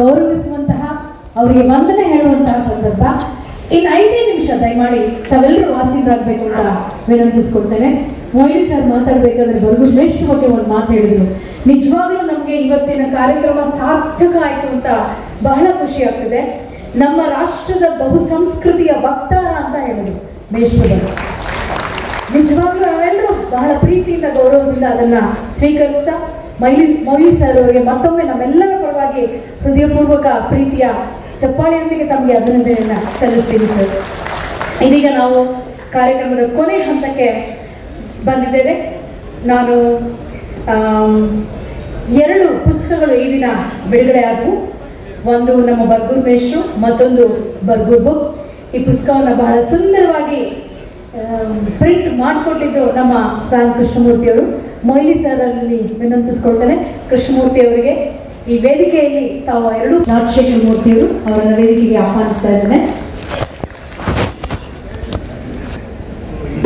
ಗೌರವಿಸುವಂತಹ ಅವರಿಗೆ ವಂದನೆ ಹೇಳುವಂತಹ ಸಂದರ್ಭ. ಇನ್ನು ಐದೇ ನಿಮಿಷ, ದಯಮಾಡಿ ತಾವೆಲ್ಲರೂ ಆಸೀನರಾಗಬೇಕು ಅಂತ ವಿನಂತಿಸ್ಕೊಳ್ತೇನೆ. ಮೊಯ್ಲಿ ಸರ್ ಮಾತಾಡ್ಬೇಕಾದ್ರೆ ಬರ್ಗು ಬಗ್ಗೆ ಒಂದು ಮಾತು ಹೇಳಿದ್ರು. ನಿಜವಾಗ್ಲೂ ನಮಗೆ ಇವತ್ತಿನ ಕಾರ್ಯಕ್ರಮ ಸಾರ್ಥಕ ಆಯ್ತು ಅಂತ ಬಹಳ ಖುಷಿ ಆಗ್ತದೆ. ನಮ್ಮ ರಾಷ್ಟ್ರದ ಬಹುಸಂಸ್ಕೃತಿಯ ವಕ್ತಾರ ಅಂತ ಹೇಳಿದ್ರು ಮೇಷ್ಠರು ನಿಜವಾಗ್ಲೂ ನಾವೆಲ್ಲರೂ ಬಹಳ ಪ್ರೀತಿಯಿಂದ ಗೌರವದಿಂದ ಅದನ್ನ ಸ್ವೀಕರಿಸ್ತಾ ಮೈಲಿ ಮೌಲಿ ಸರ್ ಅವರಿಗೆ ಮತ್ತೊಮ್ಮೆ ನಮ್ಮೆಲ್ಲರ ಪರವಾಗಿ ಹೃದಯಪೂರ್ವಕ ಪ್ರೀತಿಯ ಚಪ್ಪಾಳೆಯೊಂದಿಗೆ ತಮಗೆ ಅಭಿನಂದನೆಯನ್ನು ಸಲ್ಲಿಸ್ತೀನಿ ಸರ್. ಇದೀಗ ನಾವು ಕಾರ್ಯಕ್ರಮದ ಕೊನೆ ಹಂತಕ್ಕೆ ಬಂದಿದ್ದೇವೆ. ನಾನು ಎರಡು ಪುಸ್ತಕಗಳು ಈ ದಿನ ಬಿಡುಗಡೆ ಆದವು. ಒಂದು ನಮ್ಮ ಬರ್ಗೂರ್ ಮೇಷ್ರು ಮತ್ತೊಂದು ಬರ್ಗೂರ್ ಬುಕ್. ಈ ಪುಸ್ತಕವನ್ನು ಬಹಳ ಸುಂದರವಾಗಿ ಪ್ರಿಂಟ್ ಮಾಡಿಕೊಟ್ಟಿದ್ದು ನಮ್ಮ ಸ್ವಾಮಿ ಕೃಷ್ಣಮೂರ್ತಿಯವರು. ಮೊಯ್ಲಿ ಸರ್ ಅಲ್ಲಿ ವಿನಂತಿಸ್ಕೊಳ್ತೇನೆ. ಕೃಷ್ಣಮೂರ್ತಿ ಅವರಿಗೆ ಈ ವೇದಿಕೆಯಲ್ಲಿ ತಾವು ಎರಡು ರಾಜಶೇಖರ ಮೂರ್ತಿಯವರು ಅವರನ್ನ ವೇದಿಕೆಗೆ ಆಹ್ವಾನಿಸ್ತಾ ಇದ್ದೇನೆ.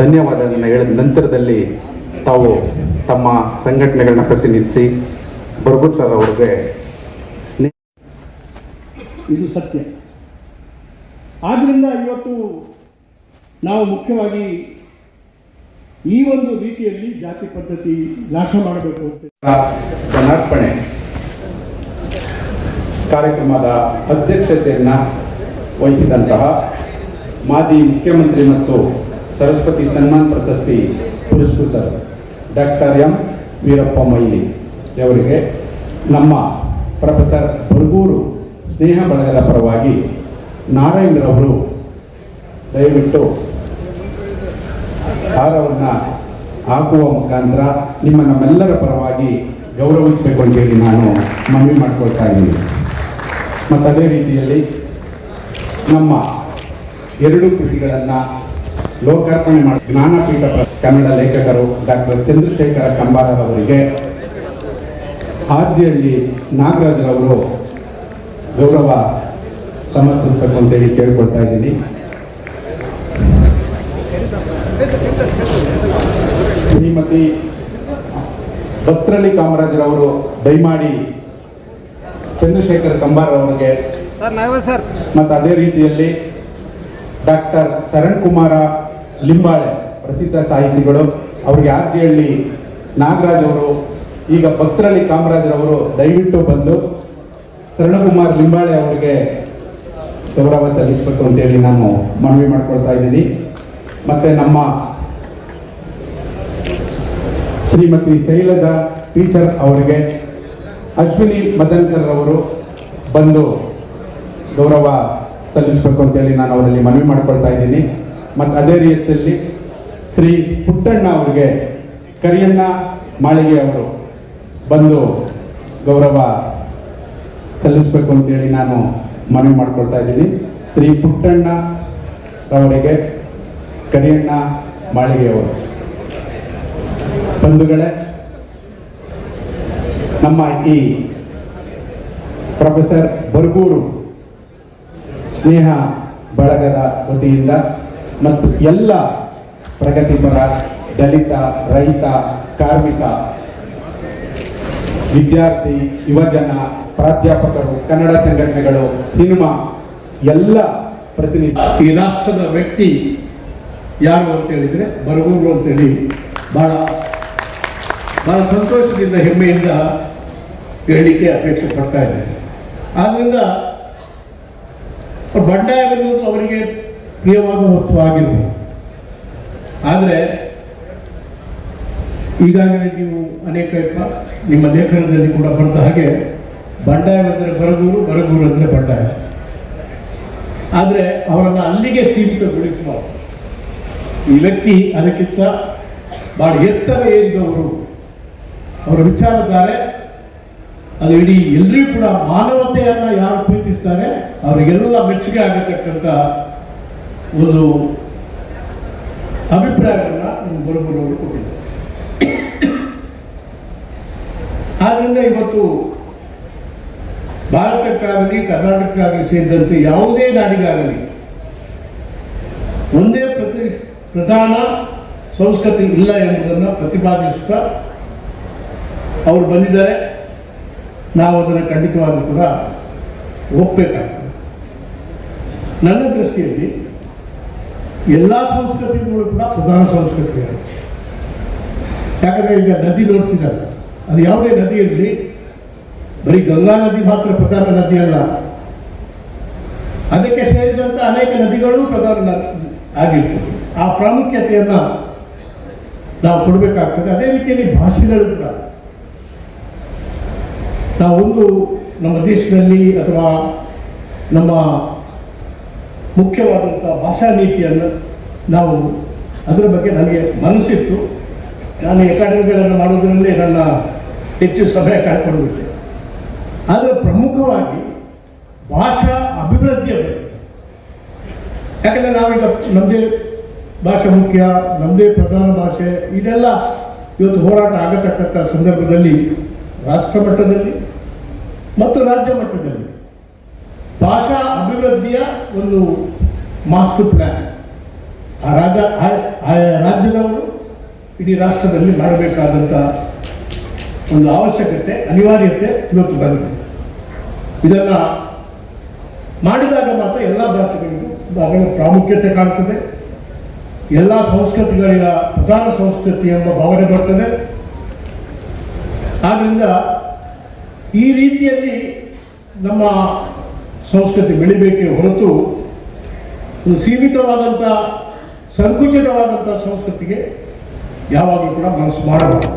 ಧನ್ಯವಾದಗಳನ್ನು ಹೇಳಿದ ನಂತರದಲ್ಲಿ ತಾವು ತಮ್ಮ ಸಂಘಟನೆಗಳನ್ನ ಪ್ರತಿನಿಧಿಸಿ ಬರ್ಗುಟ್ ಸರ್ ಅವರಿಗೆ ಸ್ನೇಹ ಇದು ಸತ್ಯ. ಆದ್ದರಿಂದ ಇವತ್ತು ನಾವು ಮುಖ್ಯವಾಗಿ ಈ ಒಂದು ರೀತಿಯಲ್ಲಿ ಜಾತಿ ಪದ್ಧತಿ ನಾಶ ಮಾಡಬೇಕು ಜನಾರ್ಪಣೆ ಕಾರ್ಯಕ್ರಮದ ಅಧ್ಯಕ್ಷತೆಯನ್ನು ವಹಿಸಿದಂತಹ ಮಾಜಿ ಮುಖ್ಯಮಂತ್ರಿ ಮತ್ತು ಸರಸ್ವತಿ ಸನ್ಮಾನ್ ಪ್ರಶಸ್ತಿ ಪುರಸ್ಕೃತರು ಡಾಕ್ಟರ್ ಎಂ ವೀರಪ್ಪ ಮೊಯ್ಲಿ ಅವರಿಗೆ ನಮ್ಮ ಪ್ರೊಫೆಸರ್ ಬರ್ಗೂರು ಸ್ನೇಹ ಬಳಗದ ಪರವಾಗಿ ನಾರಾಯಣರವರು ದಯವಿಟ್ಟು ಹಾರವನ್ನು ಹಾಕುವ ಮುಖಾಂತರ ನಿಮ್ಮ ನಮ್ಮೆಲ್ಲರ ಪರವಾಗಿ ಗೌರವಿಸಬೇಕು ಅಂತೇಳಿ ನಾನು ಮನವಿ ಮಾಡ್ಕೊಳ್ತಾ ಇದ್ದೀನಿ. ಮತ್ತು ಅದೇ ರೀತಿಯಲ್ಲಿ ನಮ್ಮ ಎರಡು ಕೃತಿಗಳನ್ನು ಲೋಕಾರ್ಪಣೆ ಮಾಡಿ, ಜ್ಞಾನಪೀಠ ಕನ್ನಡ ಲೇಖಕರು ಡಾಕ್ಟರ್ ಚಂದ್ರಶೇಖರ ಕಂಬಾರರವರಿಗೆ ಹಾದಿಯಲ್ಲಿ ನಾಗರಾಜರವರು ಗೌರವ ಸಮರ್ಪಿಸಬೇಕು ಅಂತೇಳಿ ಕೇಳ್ಕೊಳ್ತಾ ಇದ್ದೀನಿ. ಶ್ರೀಮತಿ ಭಕ್ತರಳ್ಳಿ ಕಾಮರಾಜರವರು ದಯಮಾಡಿ ಚಂದ್ರಶೇಖರ್ ಕಂಬಾರ್ ಅವರಿಗೆ ಮತ್ತು ಅದೇ ರೀತಿಯಲ್ಲಿ ಡಾಕ್ಟರ್ ಶರಣ್ ಕುಮಾರ ಲಿಂಬಾಳೆ ಪ್ರಸಿದ್ಧ ಸಾಹಿತಿಗಳು ಅವರಿಗೆ ಆರ್ಜಿಹಳ್ಳಿ ನಾಗರಾಜ್ ಅವರು ಈಗ ಭಕ್ತರಳ್ಳಿ ಕಾಮರಾಜರವರು ದಯವಿಟ್ಟು ಬಂದು ಶರಣಕುಮಾರ್ ಲಿಂಬಾಳೆ ಅವರಿಗೆ ಗೌರವ ಸಲ್ಲಿಸಬೇಕು ಅಂತೇಳಿ ನಾನು ಮನವಿ ಮಾಡ್ಕೊಳ್ತಾ ಇದ್ದೀನಿ. ಮತ್ತೆ ನಮ್ಮ ಶ್ರೀಮತಿ ಶೈಲದ ಟೀಚರ್ ಅವರಿಗೆ ಅಶ್ವಿನಿ ಮದನ್ಕರ್ ಅವರು ಬಂದು ಗೌರವ ಸಲ್ಲಿಸಬೇಕು ಅಂತೇಳಿ ನಾನು ಅವರಲ್ಲಿ ಮನವಿ ಮಾಡ್ಕೊಳ್ತಾ ಇದ್ದೀನಿ. ಮತ್ತು ಅದೇ ರೀತಿಯಲ್ಲಿ ಶ್ರೀ ಪುಟ್ಟಣ್ಣ ಅವರಿಗೆ ಕರಿಯಣ್ಣ ಮಾಳಿಗೆ ಅವರು ಬಂದು ಗೌರವ ಸಲ್ಲಿಸಬೇಕು ಅಂತೇಳಿ ನಾನು ಮನವಿ ಮಾಡ್ಕೊಳ್ತಾ ಇದ್ದೀನಿ. ಶ್ರೀ ಪುಟ್ಟಣ್ಣ ಅವರಿಗೆ ಕರಿಯಣ್ಣ ಮಾಳಿಗೆಯವರು ಬಂಧುಗಳೇ, ನಮ್ಮ ಈ ಪ್ರೊಫೆಸರ್ ಬರ್ಗೂರು ಸ್ನೇಹ ಬಳಗದ ವತಿಯಿಂದ ಮತ್ತು ಎಲ್ಲ ಪ್ರಗತಿಪರ ದಲಿತ, ರೈತ, ಕಾರ್ಮಿಕ, ವಿದ್ಯಾರ್ಥಿ, ಯುವಜನ, ಪ್ರಾಧ್ಯಾಪಕರು, ಕನ್ನಡ ಸಂಘಟನೆಗಳು, ಸಿನಿಮಾ, ಎಲ್ಲ ಪ್ರತಿನಿಧಿ. ಈ ರಾಷ್ಟ್ರದ ವ್ಯಕ್ತಿ ಯಾರು ಅಂತ ಹೇಳಿದ್ರೆ ಬರಗೂರು ಅಂತೇಳಿ ಬಹಳ ಬಹಳ ಸಂತೋಷದಿಂದ, ಹೆಮ್ಮೆಯಿಂದ ಹೇಳಲಿಕ್ಕೆ ಅಪೇಕ್ಷೆ ಪಡ್ತಾ ಇದ್ದೇನೆ. ಆದ್ದರಿಂದ ಬಂಡಾಯ ಎನ್ನುವುದು ಅವರಿಗೆ ಪ್ರಿಯವಾದ ವಸ್ತುವಾಗಿರ್ಬೋದು ಆದರೆ ಈಗಾಗಲೇ ನೀವು ಅನೇಕ ನಿಮ್ಮ ಲೇಖನದಲ್ಲಿ ಕೂಡ ಬಂದ ಹಾಗೆ ಬಂಡಾಯವೆಂದರೆ ಬರಗೂರು ಬರಗೂರು ಅಂದರೆ ಬಂಡಾಯ. ಆದರೆ ಅವರನ್ನು ಅಲ್ಲಿಗೆ ಸೀಮಿತಗೊಳಿಸಬಾರ್ದು ಈ ವ್ಯಕ್ತಿ ಅದಕ್ಕಿಂತ ಭಾಳ ಎತ್ತರ ಏರಿದವರು ಅವರ ವಿಚಾರಧಾರೆ ಅದು ಇಡೀ ಎಲ್ಲರಿಗೂ ಕೂಡ ಮಾನವತೆಯನ್ನು ಯಾರು ಪ್ರೀತಿಸ್ತಾರೆ, ಅವರಿಗೆಲ್ಲ ಮೆಚ್ಚುಗೆ ಆಗತಕ್ಕಂಥ ಒಂದು ಅಭಿಪ್ರಾಯವನ್ನು ನಮ್ಮ ಬರಬರವರು ಕೊಟ್ಟಿದ್ದಾರೆ ಆದ್ದರಿಂದ ಇವತ್ತು ಭಾರತಕ್ಕಾಗಲಿ, ಕರ್ನಾಟಕಕ್ಕಾಗಲಿ ಸೇರಿದಂತೆ ಯಾವುದೇ ನಾಡಿಗಾಗಲಿ ಒಂದೇ ಪ್ರತಿ ಪ್ರಧಾನ ಸಂಸ್ಕೃತಿ ಇಲ್ಲ ಎಂಬುದನ್ನು ಪ್ರತಿಪಾದಿಸುತ್ತಾ ಅವರು ಬಂದಿದ್ದಾರೆ, ನಾವು ಅದನ್ನು ಖಂಡಿತವಾಗಲೂ ಕೂಡ ಒಪ್ಪಬೇಕಾಗ್ತದೆ ನನ್ನ ದೃಷ್ಟಿಯಲ್ಲಿ ಎಲ್ಲ ಸಂಸ್ಕೃತಿಗಳು ಕೂಡ ಪ್ರಧಾನ ಸಂಸ್ಕೃತಿಗಳು. ಯಾಕಂದರೆ ಈಗ ನದಿ ನೋಡ್ತಿದ್ದಾರೆ. ಅದು ಯಾವುದೇ ನದಿ ಇರಲಿ, ಬರೀ ಗಂಗಾ ನದಿ ಮಾತ್ರ ಪ್ರಧಾನ ನದಿ ಅಲ್ಲ. ಅದಕ್ಕೆ ಸೇರಿದಂಥ ಅನೇಕ ನದಿಗಳು ಪ್ರಧಾನ ಆಗಿರ್ತದೆ. ಆ ಪ್ರಾಮುಖ್ಯತೆಯನ್ನು ನಾವು ಕೊಡಬೇಕಾಗ್ತದೆ. ಅದೇ ರೀತಿಯಲ್ಲಿ ಭಾಷೆಗಳು ಕೂಡ ನಾವೊಂದು ನಮ್ಮ ದೇಶದಲ್ಲಿ ಅಥವಾ ನಮ್ಮ ಮುಖ್ಯವಾದಂಥ ಭಾಷಾ ನೀತಿಯನ್ನು ನಾವು ಅದರ ಬಗ್ಗೆ ನನಗೆ ಮನಸ್ಸಿತ್ತು. ನಾನು ಅಕಾಡೆಮಿಗಳನ್ನು ಮಾಡೋದರಲ್ಲಿ ನನ್ನ ಹೆಚ್ಚು ಸಮಯ ಕಳ್ಕೊಂಡ್ಬಿಟ್ಟೆ ಆದರೆ ಪ್ರಮುಖವಾಗಿ ಭಾಷಾ ಅಭಿವೃದ್ಧಿಯ ಬಗ್ಗೆ. ಯಾಕಂದರೆ ನಾವೀಗ ನಮ್ಮದೇ ಭಾಷೆ ಮುಖ್ಯ, ನಮ್ಮದೇ ಪ್ರಧಾನ ಭಾಷೆ, ಇದೆಲ್ಲ ಇವತ್ತು ಹೋರಾಟ ಆಗತಕ್ಕಂಥ ಸಂದರ್ಭದಲ್ಲಿ ರಾಷ್ಟ್ರ ಮಟ್ಟದಲ್ಲಿ ಮತ್ತು ರಾಜ್ಯ ಮಟ್ಟದಲ್ಲಿ ಭಾಷಾ ಅಭಿವೃದ್ಧಿಯ ಒಂದು ಮಾಸ್ಟರ್ ಪ್ಲ್ಯಾನ್ ಆ ರಾಜ ಆಯಾ ರಾಜ್ಯದವರು ಇಡೀ ರಾಷ್ಟ್ರದಲ್ಲಿ ಮಾಡಬೇಕಾದಂಥ ಒಂದು ಅವಶ್ಯಕತೆ, ಅನಿವಾರ್ಯತೆ ಇವತ್ತು ಬಂದಿದೆ. ಇದನ್ನು ಮಾಡಿದಾಗ ಮಾತ್ರ ಎಲ್ಲ ಭಾಷೆಗಳಿಗೂ ಬಹಳ ಪ್ರಾಮುಖ್ಯತೆ ಕಾಣ್ತದೆ. ಎಲ್ಲ ಸಂಸ್ಕೃತಿಗಳಿಗ ಪ್ರಧಾನ ಸಂಸ್ಕೃತಿ ಎಂಬ ಭಾವನೆ ಬರ್ತದೆ. ಆದ್ದರಿಂದ ಈ ರೀತಿಯಲ್ಲಿ ನಮ್ಮ ಸಂಸ್ಕೃತಿ ಬೆಳಿಬೇಕೇ ಹೊರತು ಒಂದು ಸೀಮಿತವಾದಂಥ ಸಂಕುಚಿತವಾದಂಥ ಸಂಸ್ಕೃತಿಗೆ ಯಾವಾಗಲೂ ಕೂಡ ಮನಸ್ಸು ಮಾಡಬಾರದು.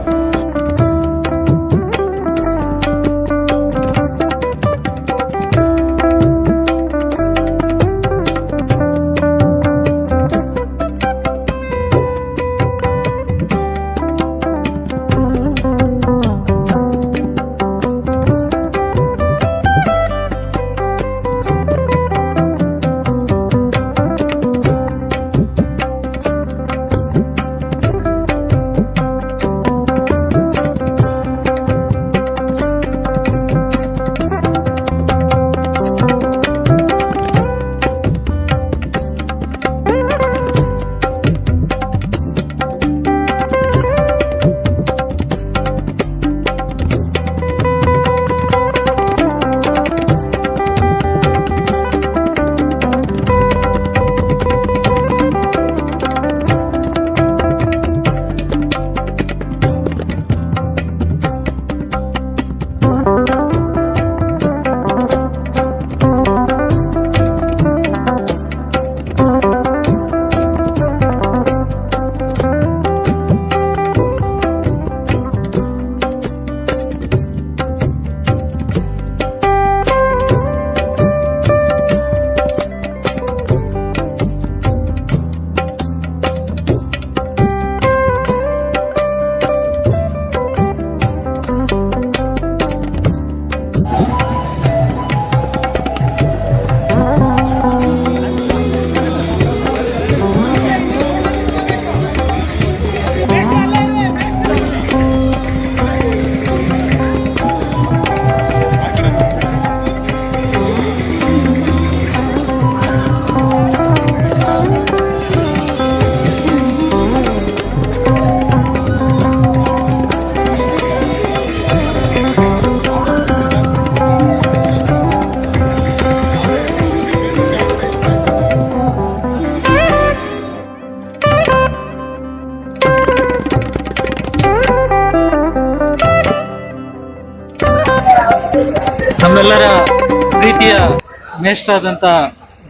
ಮೇಷ್ಟ್ರಾದಂಥ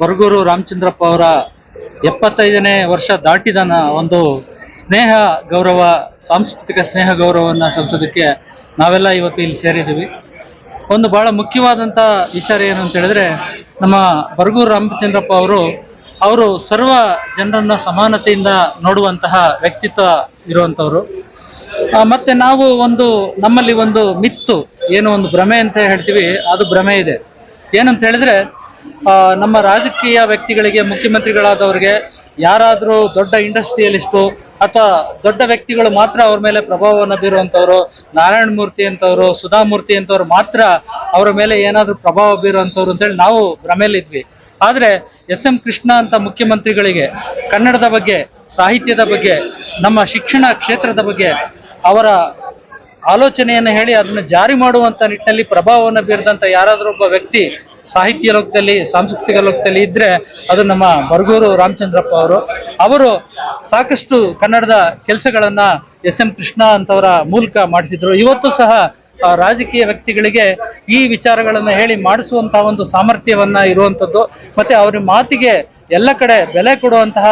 ಬರಗೂರು ರಾಮಚಂದ್ರಪ್ಪ ಅವರ ಎಪ್ಪತ್ತೈದನೇ ವರ್ಷ ದಾಟಿದ ಒಂದು ಸ್ನೇಹ ಗೌರವ, ಸಾಂಸ್ಕೃತಿಕ ಸ್ನೇಹ ಗೌರವವನ್ನು ಸಲ್ಲಿಸೋದಕ್ಕೆ ನಾವೆಲ್ಲ ಇವತ್ತು ಇಲ್ಲಿ ಸೇರಿದ್ದೀವಿ. ಒಂದು ಬಹಳ ಮುಖ್ಯವಾದಂಥ ವಿಚಾರ ಏನು ಅಂತ ಹೇಳಿದ್ರೆ, ನಮ್ಮ ಬರಗೂರು ರಾಮಚಂದ್ರಪ್ಪ ಅವರು ಅವರು ಸರ್ವ ಜನರನ್ನ ಸಮಾನತೆಯಿಂದ ನೋಡುವಂತಹ ವ್ಯಕ್ತಿತ್ವ ಇರುವಂಥವ್ರು ಮತ್ತೆ ನಾವು ಒಂದು, ನಮ್ಮಲ್ಲಿ ಒಂದು ಮಿತ್ತು, ಏನು ಒಂದು ಭ್ರಮೆ ಅಂತ ಹೇಳ್ತೀವಿ, ಅದು ಭ್ರಮೆ ಇದೆ. ಏನಂತ ಹೇಳಿದ್ರೆ ನಮ್ಮ ರಾಜಕೀಯ ವ್ಯಕ್ತಿಗಳಿಗೆ, ಮುಖ್ಯಮಂತ್ರಿಗಳಾದವ್ರಿಗೆ, ಯಾರಾದರೂ ದೊಡ್ಡ ಇಂಡಸ್ಟ್ರಿಯಲಿಸ್ಟು ಅಥವಾ ದೊಡ್ಡ ವ್ಯಕ್ತಿಗಳು ಮಾತ್ರ ಅವ್ರ ಮೇಲೆ ಪ್ರಭಾವವನ್ನು ಬೀರುವಂಥವ್ರು, ನಾರಾಯಣ ಮೂರ್ತಿ ಅಂಥವ್ರು ಸುಧಾಮೂರ್ತಿ ಅಂತವ್ರು ಮಾತ್ರ ಅವರ ಮೇಲೆ ಏನಾದರೂ ಪ್ರಭಾವ ಬೀರುವಂಥವ್ರು ಅಂತೇಳಿ ನಾವು ಭ್ರಮೆಯಲ್ಲಿದ್ವಿ. ಆದರೆ ಎಸ್ ಎಂ ಕೃಷ್ಣ ಅಂತ ಮುಖ್ಯಮಂತ್ರಿಗಳಿಗೆ, ಕನ್ನಡದ ಬಗ್ಗೆ, ಸಾಹಿತ್ಯದ ಬಗ್ಗೆ, ನಮ್ಮ ಶಿಕ್ಷಣ ಕ್ಷೇತ್ರದ ಬಗ್ಗೆ ಅವರ ಆಲೋಚನೆಯನ್ನು ಹೇಳಿ ಅದನ್ನು ಜಾರಿ ಮಾಡುವಂತ ನಿಟ್ಟಿನಲ್ಲಿ ಪ್ರಭಾವವನ್ನು ಬೀರಿದಂಥ ಯಾರಾದರೂ ಒಬ್ಬ ವ್ಯಕ್ತಿ ಸಾಹಿತ್ಯ ಲೋಕದಲ್ಲಿ, ಸಾಂಸ್ಕೃತಿಕ ಲೋಕದಲ್ಲಿ ಇದ್ರೆ ಅದು ನಮ್ಮ ಬರಗೂರು ರಾಮಚಂದ್ರಪ್ಪ ಅವರು. ಅವರು ಸಾಕಷ್ಟು ಕನ್ನಡದ ಕೆಲಸಗಳನ್ನ ಎಸ್ ಎಂ ಕೃಷ್ಣ ಅಂತವರ ಮೂಲಕ ಮಾಡಿಸಿದ್ರು. ಇವತ್ತು ಸಹ ರಾಜಕೀಯ ವ್ಯಕ್ತಿಗಳಿಗೆ ಈ ವಿಚಾರಗಳನ್ನ ಹೇಳಿ ಮಾಡಿಸುವಂತಹ ಒಂದು ಸಾಮರ್ಥ್ಯವನ್ನ ಇರುವಂತದ್ದು ಮತ್ತೆ ಅವ್ರ ಮಾತಿಗೆ ಎಲ್ಲ ಕಡೆ ಬೆಲೆ ಕೊಡುವಂತಹ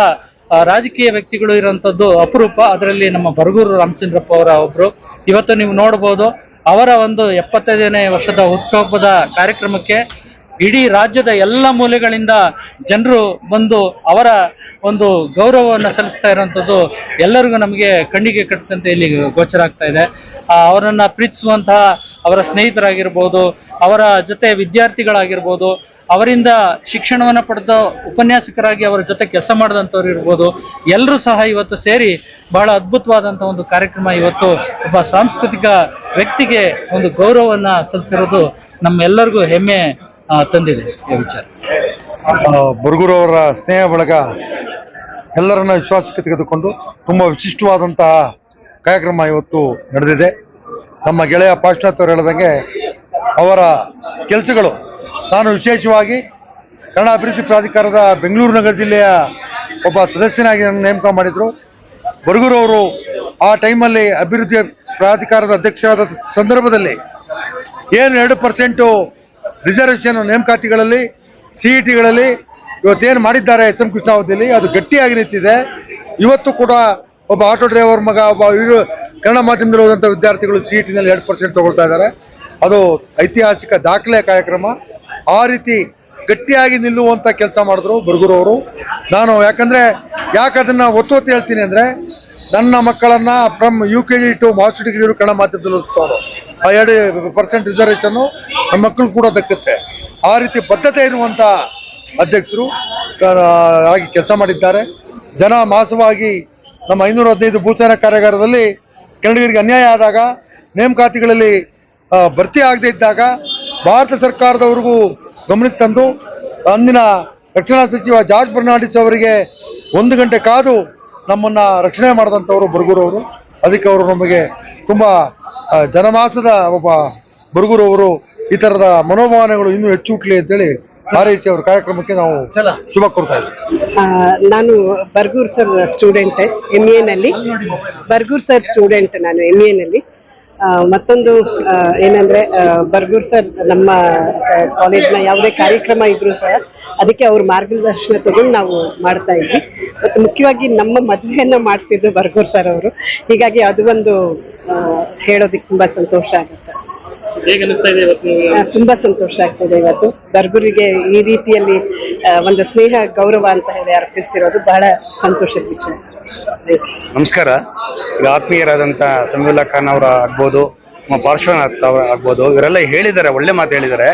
ರಾಜಕೀಯ ವ್ಯಕ್ತಿಗಳು ಇರುವಂತದ್ದು ಅಪರೂಪ. ಅದರಲ್ಲಿ ನಮ್ಮ ಬರಗೂರು ರಾಮಚಂದ್ರಪ್ಪ ಅವರ ಒಬ್ರು. ಇವತ್ತು ನೀವು ನೋಡಬಹುದು ಅವರ ಒಂದು ಎಪ್ಪತ್ತೈದನೇ ವರ್ಷದ ಹುಟ್ಟುಹಬ್ಬದ ಕಾರ್ಯಕ್ರಮಕ್ಕೆ ಇಡೀ ರಾಜ್ಯದ ಎಲ್ಲ ಮೂಲೆಗಳಿಂದ ಜನರು ಬಂದು ಅವರ ಒಂದು ಗೌರವವನ್ನು ಸಲ್ಲಿಸ್ತಾ ಇರುವಂಥದ್ದು ಎಲ್ಲರಿಗೂ ನಮಗೆ ಕಣ್ಣಿಗೆ ಕಟ್ಟದಂತೆ ಇಲ್ಲಿ ಗೋಚರ ಆಗ್ತಾ ಇದೆ. ಅವರನ್ನು ಪ್ರೀತಿಸುವಂತಹ ಅವರ ಸ್ನೇಹಿತರಾಗಿರ್ಬೋದು, ಅವರ ಜೊತೆ ವಿದ್ಯಾರ್ಥಿಗಳಾಗಿರ್ಬೋದು, ಅವರಿಂದ ಶಿಕ್ಷಣವನ್ನು ಪಡೆದ ಉಪನ್ಯಾಸಕರಾಗಿ ಅವರ ಜೊತೆ ಕೆಲಸ ಮಾಡಿದಂಥವ್ರು ಇರ್ಬೋದು ಎಲ್ಲರೂ ಸಹ ಇವತ್ತು ಸೇರಿ ಬಹಳ ಅದ್ಭುತವಾದಂಥ ಒಂದು ಕಾರ್ಯಕ್ರಮ ಇವತ್ತು ಒಬ್ಬ ಸಾಂಸ್ಕೃತಿಕ ವ್ಯಕ್ತಿಗೆ ಒಂದು ಗೌರವವನ್ನು ಸಲ್ಲಿಸಿರೋದು ನಮ್ಮೆಲ್ಲರಿಗೂ ಹೆಮ್ಮೆ ತಂದಿದೆ ಈ ವಿಚಾರ. ಬುರುಗುರವರ ಸ್ನೇಹ ಬಳಗ ಎಲ್ಲರನ್ನ ವಿಶ್ವಾಸಕ್ಕೆ ತೆಗೆದುಕೊಂಡು ತುಂಬ ವಿಶಿಷ್ಟವಾದಂತಹ ಕಾರ್ಯಕ್ರಮ ಇವತ್ತು ನಡೆದಿದೆ. ನಮ್ಮ ಗೆಳೆಯ ಪಾಶ್ಚಾತ್ಯ ಅವರು ಹೇಳಿದಂಗೆ ಅವರ ಕೆಲಸಗಳು ನಾನು ವಿಶೇಷವಾಗಿ ಕನ್ನಡ ಅಭಿವೃದ್ಧಿ ಪ್ರಾಧಿಕಾರದ ಬೆಂಗಳೂರು ನಗರ ಜಿಲ್ಲೆಯ ಒಬ್ಬ ಸದಸ್ಯನಾಗಿ ನನ್ನ ನೇಮಕ ಮಾಡಿದರು. ಬರಗೂರವರು ಆ ಟೈಮಲ್ಲಿ ಅಭಿವೃದ್ಧಿ ಪ್ರಾಧಿಕಾರದ ಅಧ್ಯಕ್ಷರಾದ ಸಂದರ್ಭದಲ್ಲಿ ಏನು ಎರಡು ಪರ್ಸೆಂಟು ರಿಸರ್ವೇಷನ್ ನೇಮಕಾತಿಗಳಲ್ಲಿ ಸಿ ಇ ಟಿಗಳಲ್ಲಿ ಇವತ್ತೇನು ಮಾಡಿದ್ದಾರೆ ಎಸ್ ಎಂ ಕೃಷ್ಣ ಅವಧಿಯಲ್ಲಿ, ಅದು ಗಟ್ಟಿಯಾಗಿ ನಿಂತಿದೆ. ಇವತ್ತು ಕೂಡ ಒಬ್ಬ ಆಟೋ ಡ್ರೈವರ್ ಮಗ, ಒಬ್ಬ ಇವರು ಕನ್ನಡ ಮಾಧ್ಯಮದಲ್ಲಿ ಹೋದಂಥ ವಿದ್ಯಾರ್ಥಿಗಳು ಸಿ ಇ ಟಿನಲ್ಲಿ ಎರಡು ಪರ್ಸೆಂಟ್ ತೊಗೊಳ್ತಾ ಇದ್ದಾರೆ. ಅದು ಐತಿಹಾಸಿಕ ದಾಖಲೆ ಕಾರ್ಯಕ್ರಮ. ಆ ರೀತಿ ಗಟ್ಟಿಯಾಗಿ ನಿಲ್ಲುವಂಥ ಕೆಲಸ ಮಾಡಿದ್ರು ಬರಗೂರವರು ನಾನು ಯಾಕಂದರೆ ಯಾಕೆ ಅದನ್ನು ಒತ್ತು ಒತ್ತು ಹೇಳ್ತೀನಿ ಅಂದರೆ, ನನ್ನ ಮಕ್ಕಳನ್ನು from U K G to master degree Kannada ಮಾಧ್ಯಮದಲ್ಲಿ ಓದಿಸ್ತವ್ರು ಎರಡು ಪರ್ಸೆಂಟ್ ರಿಸರ್ವೇಷನ್ ನಮ್ಮ ಮಕ್ಕಳು ಕೂಡ ದಕ್ಕುತ್ತೆ. ಆ ರೀತಿ ಬದ್ಧತೆ ಇರುವಂಥ ಅಧ್ಯಕ್ಷರು ಆಗಿ ಕೆಲಸ ಮಾಡಿದ್ದಾರೆ. ಜನ ಮಾಸವಾಗಿ ನಮ್ಮ ಐನೂರ ಹದಿನೈದು ಭೂಸೇನಾ ಕಾರ್ಯಾಗಾರದಲ್ಲಿ ಕನ್ನಡಿಗರಿಗೆ ಅನ್ಯಾಯ ಆದಾಗ, ನೇಮಕಾತಿಗಳಲ್ಲಿ ಭರ್ತಿ ಆಗದೇ ಇದ್ದಾಗ ಭಾರತ ಸರ್ಕಾರದವರೆಗೂ ಗಮನಕ್ಕೆ ತಂದು, ಅಂದಿನ ರಕ್ಷಣಾ ಸಚಿವ ಜಾರ್ಜ್ ಫರ್ನಾಂಡಿಸ್ ಅವರಿಗೆ ಒಂದು ಗಂಟೆ ಕಾದು ನಮ್ಮನ್ನ ರಕ್ಷಣೆ ಮಾಡಿದಂಥವರು ಬರಗೂರವರು. ಅದಕ್ಕೆ ಅವರು ನಮಗೆ ತುಂಬ ಜನಮಾಸದ ಒಬ್ಬ ಬುರುಗುರವರು ಈ ತರದ ಮನೋಭಾವನೆಗಳು ಇನ್ನೂ ಹೆಚ್ಚು ಹುಟ್ಟಲಿ ಅಂತೇಳಿ ಹಾರೈಸಿ ಅವರ ಕಾರ್ಯಕ್ರಮಕ್ಕೆ ನಾವು ಶುಭ ಕೋರ್ತಾ ಇದ್ದೀವಿ ನಾನು ಬರ್ಗೂರ್ ಸರ್ ಸ್ಟೂಡೆಂಟ್ ಎಂ ನಲ್ಲಿ. ಬರ್ಗೂರ್ ಸರ್ ಸ್ಟೂಡೆಂಟ್ ನಾನು ಎಂ ಎನಲ್ಲಿ ಮತ್ತೊಂದು ಏನಂದ್ರೆ ಬರ್ಗೂರ್ ಸರ್ ನಮ್ಮ ಕಾಲೇಜ್ನ ಯಾವುದೇ ಕಾರ್ಯಕ್ರಮ ಇದ್ರೂ ಸಹ ಅದಕ್ಕೆ ಅವ್ರ ಮಾರ್ಗದರ್ಶನ ತಗೊಂಡು ನಾವು ಮಾಡ್ತಾ ಇದ್ವಿ. ಮತ್ತು ಮುಖ್ಯವಾಗಿ ನಮ್ಮ ಮದುವೆಯನ್ನ ಮಾಡಿಸಿದ್ದು ಬರ್ಗೂರ್ ಸರ್ ಅವರು. ಹೀಗಾಗಿ ಅದು ಒಂದು ಹೇಳೋದಕ್ಕೆ ತುಂಬಾ ಸಂತೋಷ ಆಗುತ್ತೆ. ತುಂಬಾ ಸಂತೋಷ ಆಗ್ತದೆ ಇವತ್ತು. ಬರ್ಗುರಿಗೆ ಈ ರೀತಿಯಲ್ಲಿ ಒಂದು ಸ್ನೇಹ ಗೌರವ ಅಂತ ಹೇಳಿ ಅರ್ಪಿಸ್ತಿರೋದು ಬಹಳ ಸಂತೋಷದ ವಿಚಾರ. ನಮಸ್ಕಾರ. ಈಗ ಆತ್ಮೀಯರಾದಂಥ ಸಮೀವುಲ್ಲಾ ಖಾನ್ ಅವರ ಆಗ್ಬೋದು ನಮ್ಮ ಪಾರ್ಶ್ವನಾಥ್ ಅವರ ಆಗ್ಬೋದು, ಇವರೆಲ್ಲ ಹೇಳಿದ್ದಾರೆ, ಒಳ್ಳೆ ಮಾತು ಹೇಳಿದ್ದಾರೆ.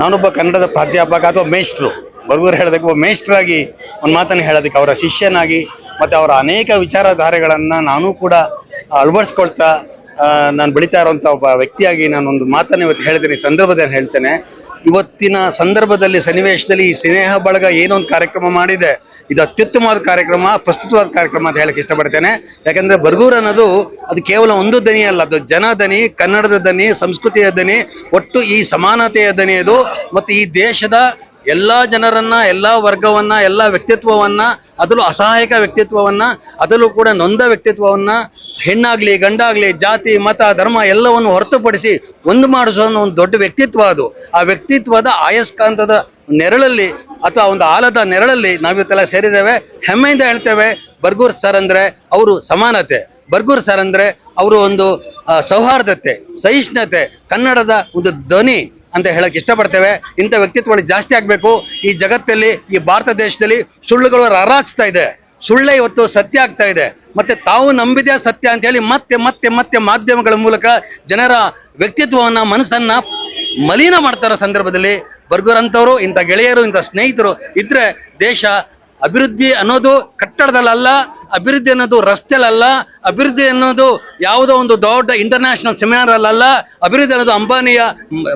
ನಾನೊಬ್ಬ ಕನ್ನಡದ ಪ್ರಾಧ್ಯಾಪಕ ಅಥವಾ ಮೇಷ್ಟ್ರು ಬರಗೂರು ಹೇಳೋದಕ್ಕೆ ಒಬ್ಬ ಮೇಷ್ಟ್ರಾಗಿ ಒಂದು ಮಾತನ್ನು ಹೇಳೋದಕ್ಕೆ ಅವರ ಶಿಷ್ಯನಾಗಿ, ಮತ್ತು ಅವರ ಅನೇಕ ವಿಚಾರಧಾರೆಗಳನ್ನು ನಾನು ಕೂಡ ಅಳವಡಿಸ್ಕೊಳ್ತಾ ನಾನು ಬೆಳೀತಾ ಇರುವಂಥ ಒಬ್ಬ ವ್ಯಕ್ತಿಯಾಗಿ ನಾನೊಂದು ಮಾತನ್ನು ಇವತ್ತು ಹೇಳ್ತೀನಿ ಸಂದರ್ಭದಲ್ಲಿ ಹೇಳ್ತೇನೆ. ಇವತ್ತಿನ ಸಂದರ್ಭದಲ್ಲಿ ಸನ್ನಿವೇಶದಲ್ಲಿ ಈ ಸ್ನೇಹ ಬಳಗ ಏನೊಂದು ಕಾರ್ಯಕ್ರಮ ಮಾಡಿದೆ. ಇದು ಅತ್ಯುತ್ತಮವಾದ ಕಾರ್ಯಕ್ರಮ, ಪ್ರಸ್ತುತವಾದ ಕಾರ್ಯಕ್ರಮ ಅಂತ ಹೇಳಕ್ಕೆ ಇಷ್ಟಪಡ್ತೇನೆ. ಯಾಕಂದ್ರೆ ಬರ್ಗೂರ್ ಅನ್ನೋದು ಅದು ಕೇವಲ ಒಂದು ದನಿ ಅಲ್ಲ, ಅದು ಜನ ದನಿ, ಕನ್ನಡದ ದನಿ, ಸಂಸ್ಕೃತಿಯ ದನಿ, ಒಟ್ಟು ಈ ಸಮಾನತೆಯ ದನಿ ಅದು. ಮತ್ತು ಈ ದೇಶದ ಎಲ್ಲಾ ಜನರನ್ನ, ಎಲ್ಲ ವರ್ಗವನ್ನ, ಎಲ್ಲ ವ್ಯಕ್ತಿತ್ವವನ್ನ, ಅದರಲ್ಲೂ ಅಸಹಾಯಕ ವ್ಯಕ್ತಿತ್ವವನ್ನ, ಅದರಲ್ಲೂ ಕೂಡ ನೊಂದ ವ್ಯಕ್ತಿತ್ವವನ್ನ, ಹೆಣ್ಣಾಗ್ಲಿ, ಗಂಡಾಗ್ಲಿ, ಜಾತಿ, ಮತ, ಧರ್ಮ ಎಲ್ಲವನ್ನು ಹೊರತುಪಡಿಸಿ ಒಂದು ಮಾಡಿಸುವ ಒಂದು ದೊಡ್ಡ ವ್ಯಕ್ತಿತ್ವ ಅದು. ಆ ವ್ಯಕ್ತಿತ್ವದ ಆಯಸ್ಕಾಂತದ ನೆರಳಲ್ಲಿ ಅಥವಾ ಒಂದು ಆಲದ ನೆರಳಲ್ಲಿ ನಾವಿವತ್ತೆಲ್ಲ ಸೇರಿದ್ದೇವೆ. ಹೆಮ್ಮೆಯಿಂದ ಹೇಳ್ತೇವೆ, ಬರ್ಗೂರ್ ಸರ್ ಅಂದ್ರೆ ಅವರು ಸಮಾನತೆ. ಬರ್ಗೂರ್ ಸರ್ ಅಂದ್ರೆ ಅವರು ಒಂದು ಸೌಹಾರ್ದತೆ, ಸಹಿಷ್ಣುತೆ, ಕನ್ನಡದ ಒಂದು ಧ್ವನಿ. ಅಂತ ಹೇಳಕ್ ಇಷ್ಟಪಡ್ತೇವೆ. ಇಂಥ ವ್ಯಕ್ತಿತ್ವಗಳು ಜಾಸ್ತಿ ಆಗಬೇಕು. ಈ ಜಗತ್ತಲ್ಲಿ, ಈ ಭಾರತ ದೇಶದಲ್ಲಿ ಸುಳ್ಳುಗಳು ರಾರಾಚ್ತಾ ಇದೆ. ಸುಳ್ಳೇ ಇವತ್ತು ಸತ್ಯ ಆಗ್ತಾ ಇದೆ. ಮತ್ತೆ ತಾವು ನಂಬಿದೆ ಸತ್ಯ ಅಂತ ಹೇಳಿ ಮತ್ತೆ ಮತ್ತೆ ಮತ್ತೆ ಮಾಧ್ಯಮಗಳ ಮೂಲಕ ಜನರ ವ್ಯಕ್ತಿತ್ವವನ್ನ, ಮನಸ್ಸನ್ನ ಮಲಿನ ಮಾಡ್ತಾರೋ ಸಂದರ್ಭದಲ್ಲಿ ಬರ್ಗುರಂತವರು ಇಂಥ ಗೆಳೆಯರು, ಇಂಥ ಸ್ನೇಹಿತರು ಇದ್ರೆ ದೇಶ ಅಭಿವೃದ್ಧಿ ಅನ್ನೋದು ಕಟ್ಟಡದಲ್ಲ ಅಭಿವೃದ್ಧಿ ಅನ್ನೋದು ರಸ್ತೆಲಲ್ಲ ಅಭಿವೃದ್ಧಿ ಅನ್ನೋದು ಯಾವುದೋ ಒಂದು ದೊಡ್ಡ ಇಂಟರ್ನ್ಯಾಷನಲ್ ಸೆಮಿನಾರ್ ಅಲ್ಲ ಅಭಿವೃದ್ಧಿ ಅನ್ನೋದು ಅಂಬಾನಿಯ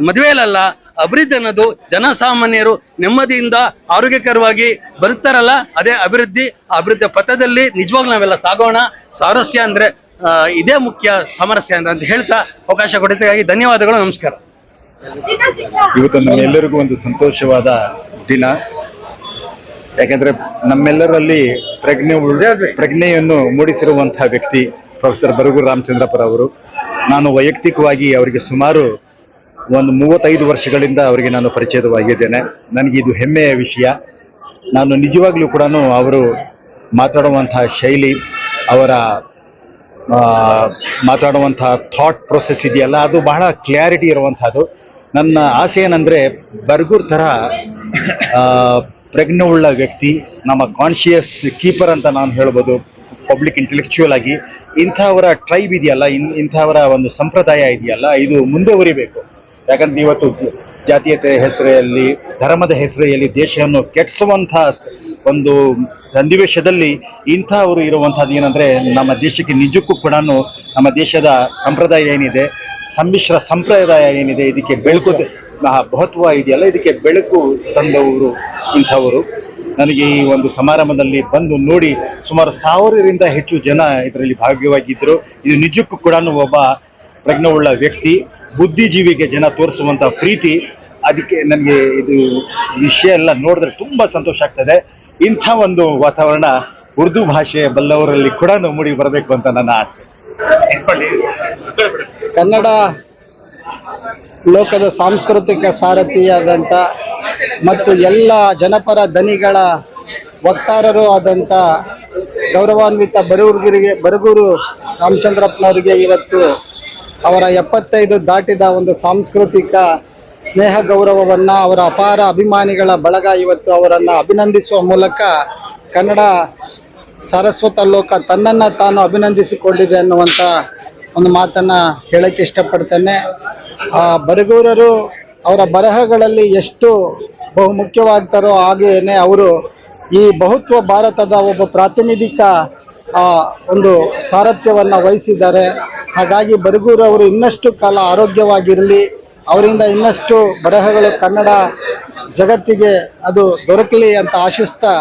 ಮದುವೆಯಲ್ಲ ಅಭಿವೃದ್ಧಿ ಅನ್ನೋದು ಜನಸಾಮಾನ್ಯರು ನೆಮ್ಮದಿಯಿಂದ ಆರೋಗ್ಯಕರವಾಗಿ ಬದುಕ್ತಾರಲ್ಲ, ಅದೇ ಅಭಿವೃದ್ಧಿ. ಅಭಿವೃದ್ಧಿ ಪಥದಲ್ಲಿ ನಿಜವಾಗ್ಲೂ ನಾವೆಲ್ಲ ಸಾಗೋಣ. ಸಾರಸ್ಯ ಅಂದ್ರೆ ಇದೇ ಮುಖ್ಯ ಸಾಮರಸ್ಯ ಅಂತ ಹೇಳ್ತಾ ಅವಕಾಶ ಕೊಟ್ಟಿದ್ದಕ್ಕಾಗಿ ಧನ್ಯವಾದಗಳು, ನಮಸ್ಕಾರ. ಇವತ್ತು ನಮ್ಮೆಲ್ಲರಿಗೂ ಒಂದು ಸಂತೋಷವಾದ ದಿನ. ಯಾಕೆಂದ್ರೆ ನಮ್ಮೆಲ್ಲರಲ್ಲಿ ಪ್ರಜ್ಞೆ ಪ್ರಜ್ಞೆಯನ್ನು ಮೂಡಿಸಿರುವಂತಹ ವ್ಯಕ್ತಿ ಪ್ರೊಫೆಸರ್ ಬರಗೂರು ರಾಮಚಂದ್ರಪ್ಪರವರು ನಾನು ವೈಯಕ್ತಿಕವಾಗಿ ಅವರಿಗೆ ಸುಮಾರು ಒಂದು ಮೂವತ್ತೈದು ವರ್ಷಗಳಿಂದ ಅವರಿಗೆ ನಾನು ಪರಿಚಯವಾಗಿದ್ದೇನೆ. ನನಗೆ ಇದು ಹೆಮ್ಮೆಯ ವಿಷಯ. ನಾನು ನಿಜವಾಗ್ಲೂ ಕೂಡ ಅವರು ಮಾತಾಡುವಂತಹ ಶೈಲಿ ಅವರ ಮಾತಾಡುವಂಥ ಮಾತಾಡುವಂತಹ ಥಾಟ್ ಪ್ರೊಸೆಸ್ ಇದೆಯಲ್ಲ ಅದು ಬಹಳ ಕ್ಲಾರಿಟಿ ಇರುವಂತಹದ್ದು. ನನ್ನ ಆಸೆ ಏನಂದರೆ ಬರ್ಗೂರ್ ತರ ಆ, ಪ್ರಜ್ಞೆಯುಳ್ಳ ವ್ಯಕ್ತಿ ನಮ್ಮ ಕಾನ್ಶಿಯಸ್ ಕೀಪರ್ ಅಂತ ನಾನು ಹೇಳ್ಬೋದು ಪಬ್ಲಿಕ್ ಇಂಟೆಲೆಕ್ಚುಯಲ್ ಆಗಿ. ಇಂಥವರ ಟ್ರೈಬ್ ಇದೆಯಲ್ಲ ಇನ್ ಇಂಥವರ ಒಂದು ಸಂಪ್ರದಾಯ ಇದೆಯಲ್ಲ ಇದು ಮುಂದುವರಿಬೇಕು ಯಾಕಂದ್ರೆ ಇವತ್ತು ಜಾತೀಯತೆ ಹೆಸರಲ್ಲಿ ಧರ್ಮದ ಹೆಸರಲ್ಲಿ ದೇಶವನ್ನು ಕೆಡಿಸುವಂತಹ ಒಂದು ಸನ್ನಿವೇಶದಲ್ಲಿ ಇಂಥವರು ಇರುವಂತಹದ್ದು ಏನಂದ್ರೆ ನಮ್ಮ ದೇಶಕ್ಕೆ ನಿಜಕ್ಕೂ ಕೂಡ ನಮ್ಮ ದೇಶದ ಸಂಪ್ರದಾಯ ಏನಿದೆ ಸಮ್ಮಿಶ್ರ ಸಂಪ್ರದಾಯ ಏನಿದೆ ಇದಕ್ಕೆ ಬೆಳಕು ಮಹಾ ಮಹತ್ವ ಇದೆಯಲ್ಲ ಇದಕ್ಕೆ ಬೆಳಕು ತಂದವರು. ಇಂಥವರು ನನಗೆ ಈ ಒಂದು ಸಮಾರಂಭದಲ್ಲಿ ಬಂದು ನೋಡಿ ಸುಮಾರು ಸಾವಿರರಿಂದ ಹೆಚ್ಚು ಜನ ಇದರಲ್ಲಿ ಭಾಗವಾಗಿದ್ದರು ಇದು ನಿಜಕ್ಕೂ ಕೂಡ ಒಬ್ಬ ಪ್ರಜ್ಞವುಳ್ಳ ವ್ಯಕ್ತಿ ಬುದ್ಧಿಜೀವಿಗೆ ಜನ ತೋರಿಸುವಂಥ ಪ್ರೀತಿ. ಅದಕ್ಕೆ ನನಗೆ ಇದು ವಿಷಯ ಎಲ್ಲ ನೋಡಿದ್ರೆ ತುಂಬಾ ಸಂತೋಷ ಆಗ್ತದೆ. ಇಂಥ ಒಂದು ವಾತಾವರಣ ಉರ್ದು ಭಾಷೆ ಬಲ್ಲವರಲ್ಲಿ ಕೂಡ ಮೂಡಿ ಬರಬೇಕು ಅಂತ ನನ್ನ ಆಸೆ. ಕನ್ನಡ ಲೋಕದ ಸಾಂಸ್ಕೃತಿಕ ಸಾರಥಿಯಾದಂಥ ಮತ್ತು ಎಲ್ಲ ಜನಪರ ದನಿಗಳ ವಕ್ತಾರರು ಆದಂಥ ಗೌರವಾನ್ವಿತ ಬರೂರ್ಗಿರಿಗೆ, ಬರಗೂರು ರಾಮಚಂದ್ರಪ್ಪನವರಿಗೆ ಇವತ್ತು ಅವರ ಎಪ್ಪತ್ತೈದು ದಾಟಿದ ಒಂದು ಸಾಂಸ್ಕೃತಿಕ ಸ್ನೇಹ ಗೌರವವನ್ನು, ಅವರ ಅಪಾರ ಅಭಿಮಾನಿಗಳ ಬಳಗ ಇವತ್ತು ಅವರನ್ನು ಅಭಿನಂದಿಸುವ ಮೂಲಕ ಕನ್ನಡ ಸರಸ್ವತ ಲೋಕ ತನ್ನನ್ನು ತಾನು ಅಭಿನಂದಿಸಿಕೊಂಡಿದೆ ಅನ್ನುವಂಥ ಒಂದು ಮಾತನ್ನು ಹೇಳಕ್ಕೆ ಇಷ್ಟಪಡ್ತೇನೆ. ಆ ಬರಗೂರರು ಅವರ ಬರಹಗಳಲ್ಲಿ ಎಷ್ಟು ಬಹುಮುಖ್ಯವಾಗ್ತಾರೋ ಹಾಗೆಯೇ ಅವರು ಈ ಬಹುತ್ವ ಭಾರತದ ಒಬ್ಬ ಪ್ರಾತಿನಿಧಿಕ ಒಂದು ಸಾರಥ್ಯವನ್ನು ವಹಿಸಿದ್ದಾರೆ. ಹಾಗಾಗಿ ಬರಗೂರವರು ಇನ್ನಷ್ಟು ಕಾಲ ಆರೋಗ್ಯವಾಗಿರಲಿ, ಅವರಿಂದ ಇನ್ನಷ್ಟು ಬರಹಗಳು ಕನ್ನಡ ಜಗತ್ತಿಗೆ ಅದು ದೊರಕಲಿ ಅಂತ ಆಶಿಸ್ತಾ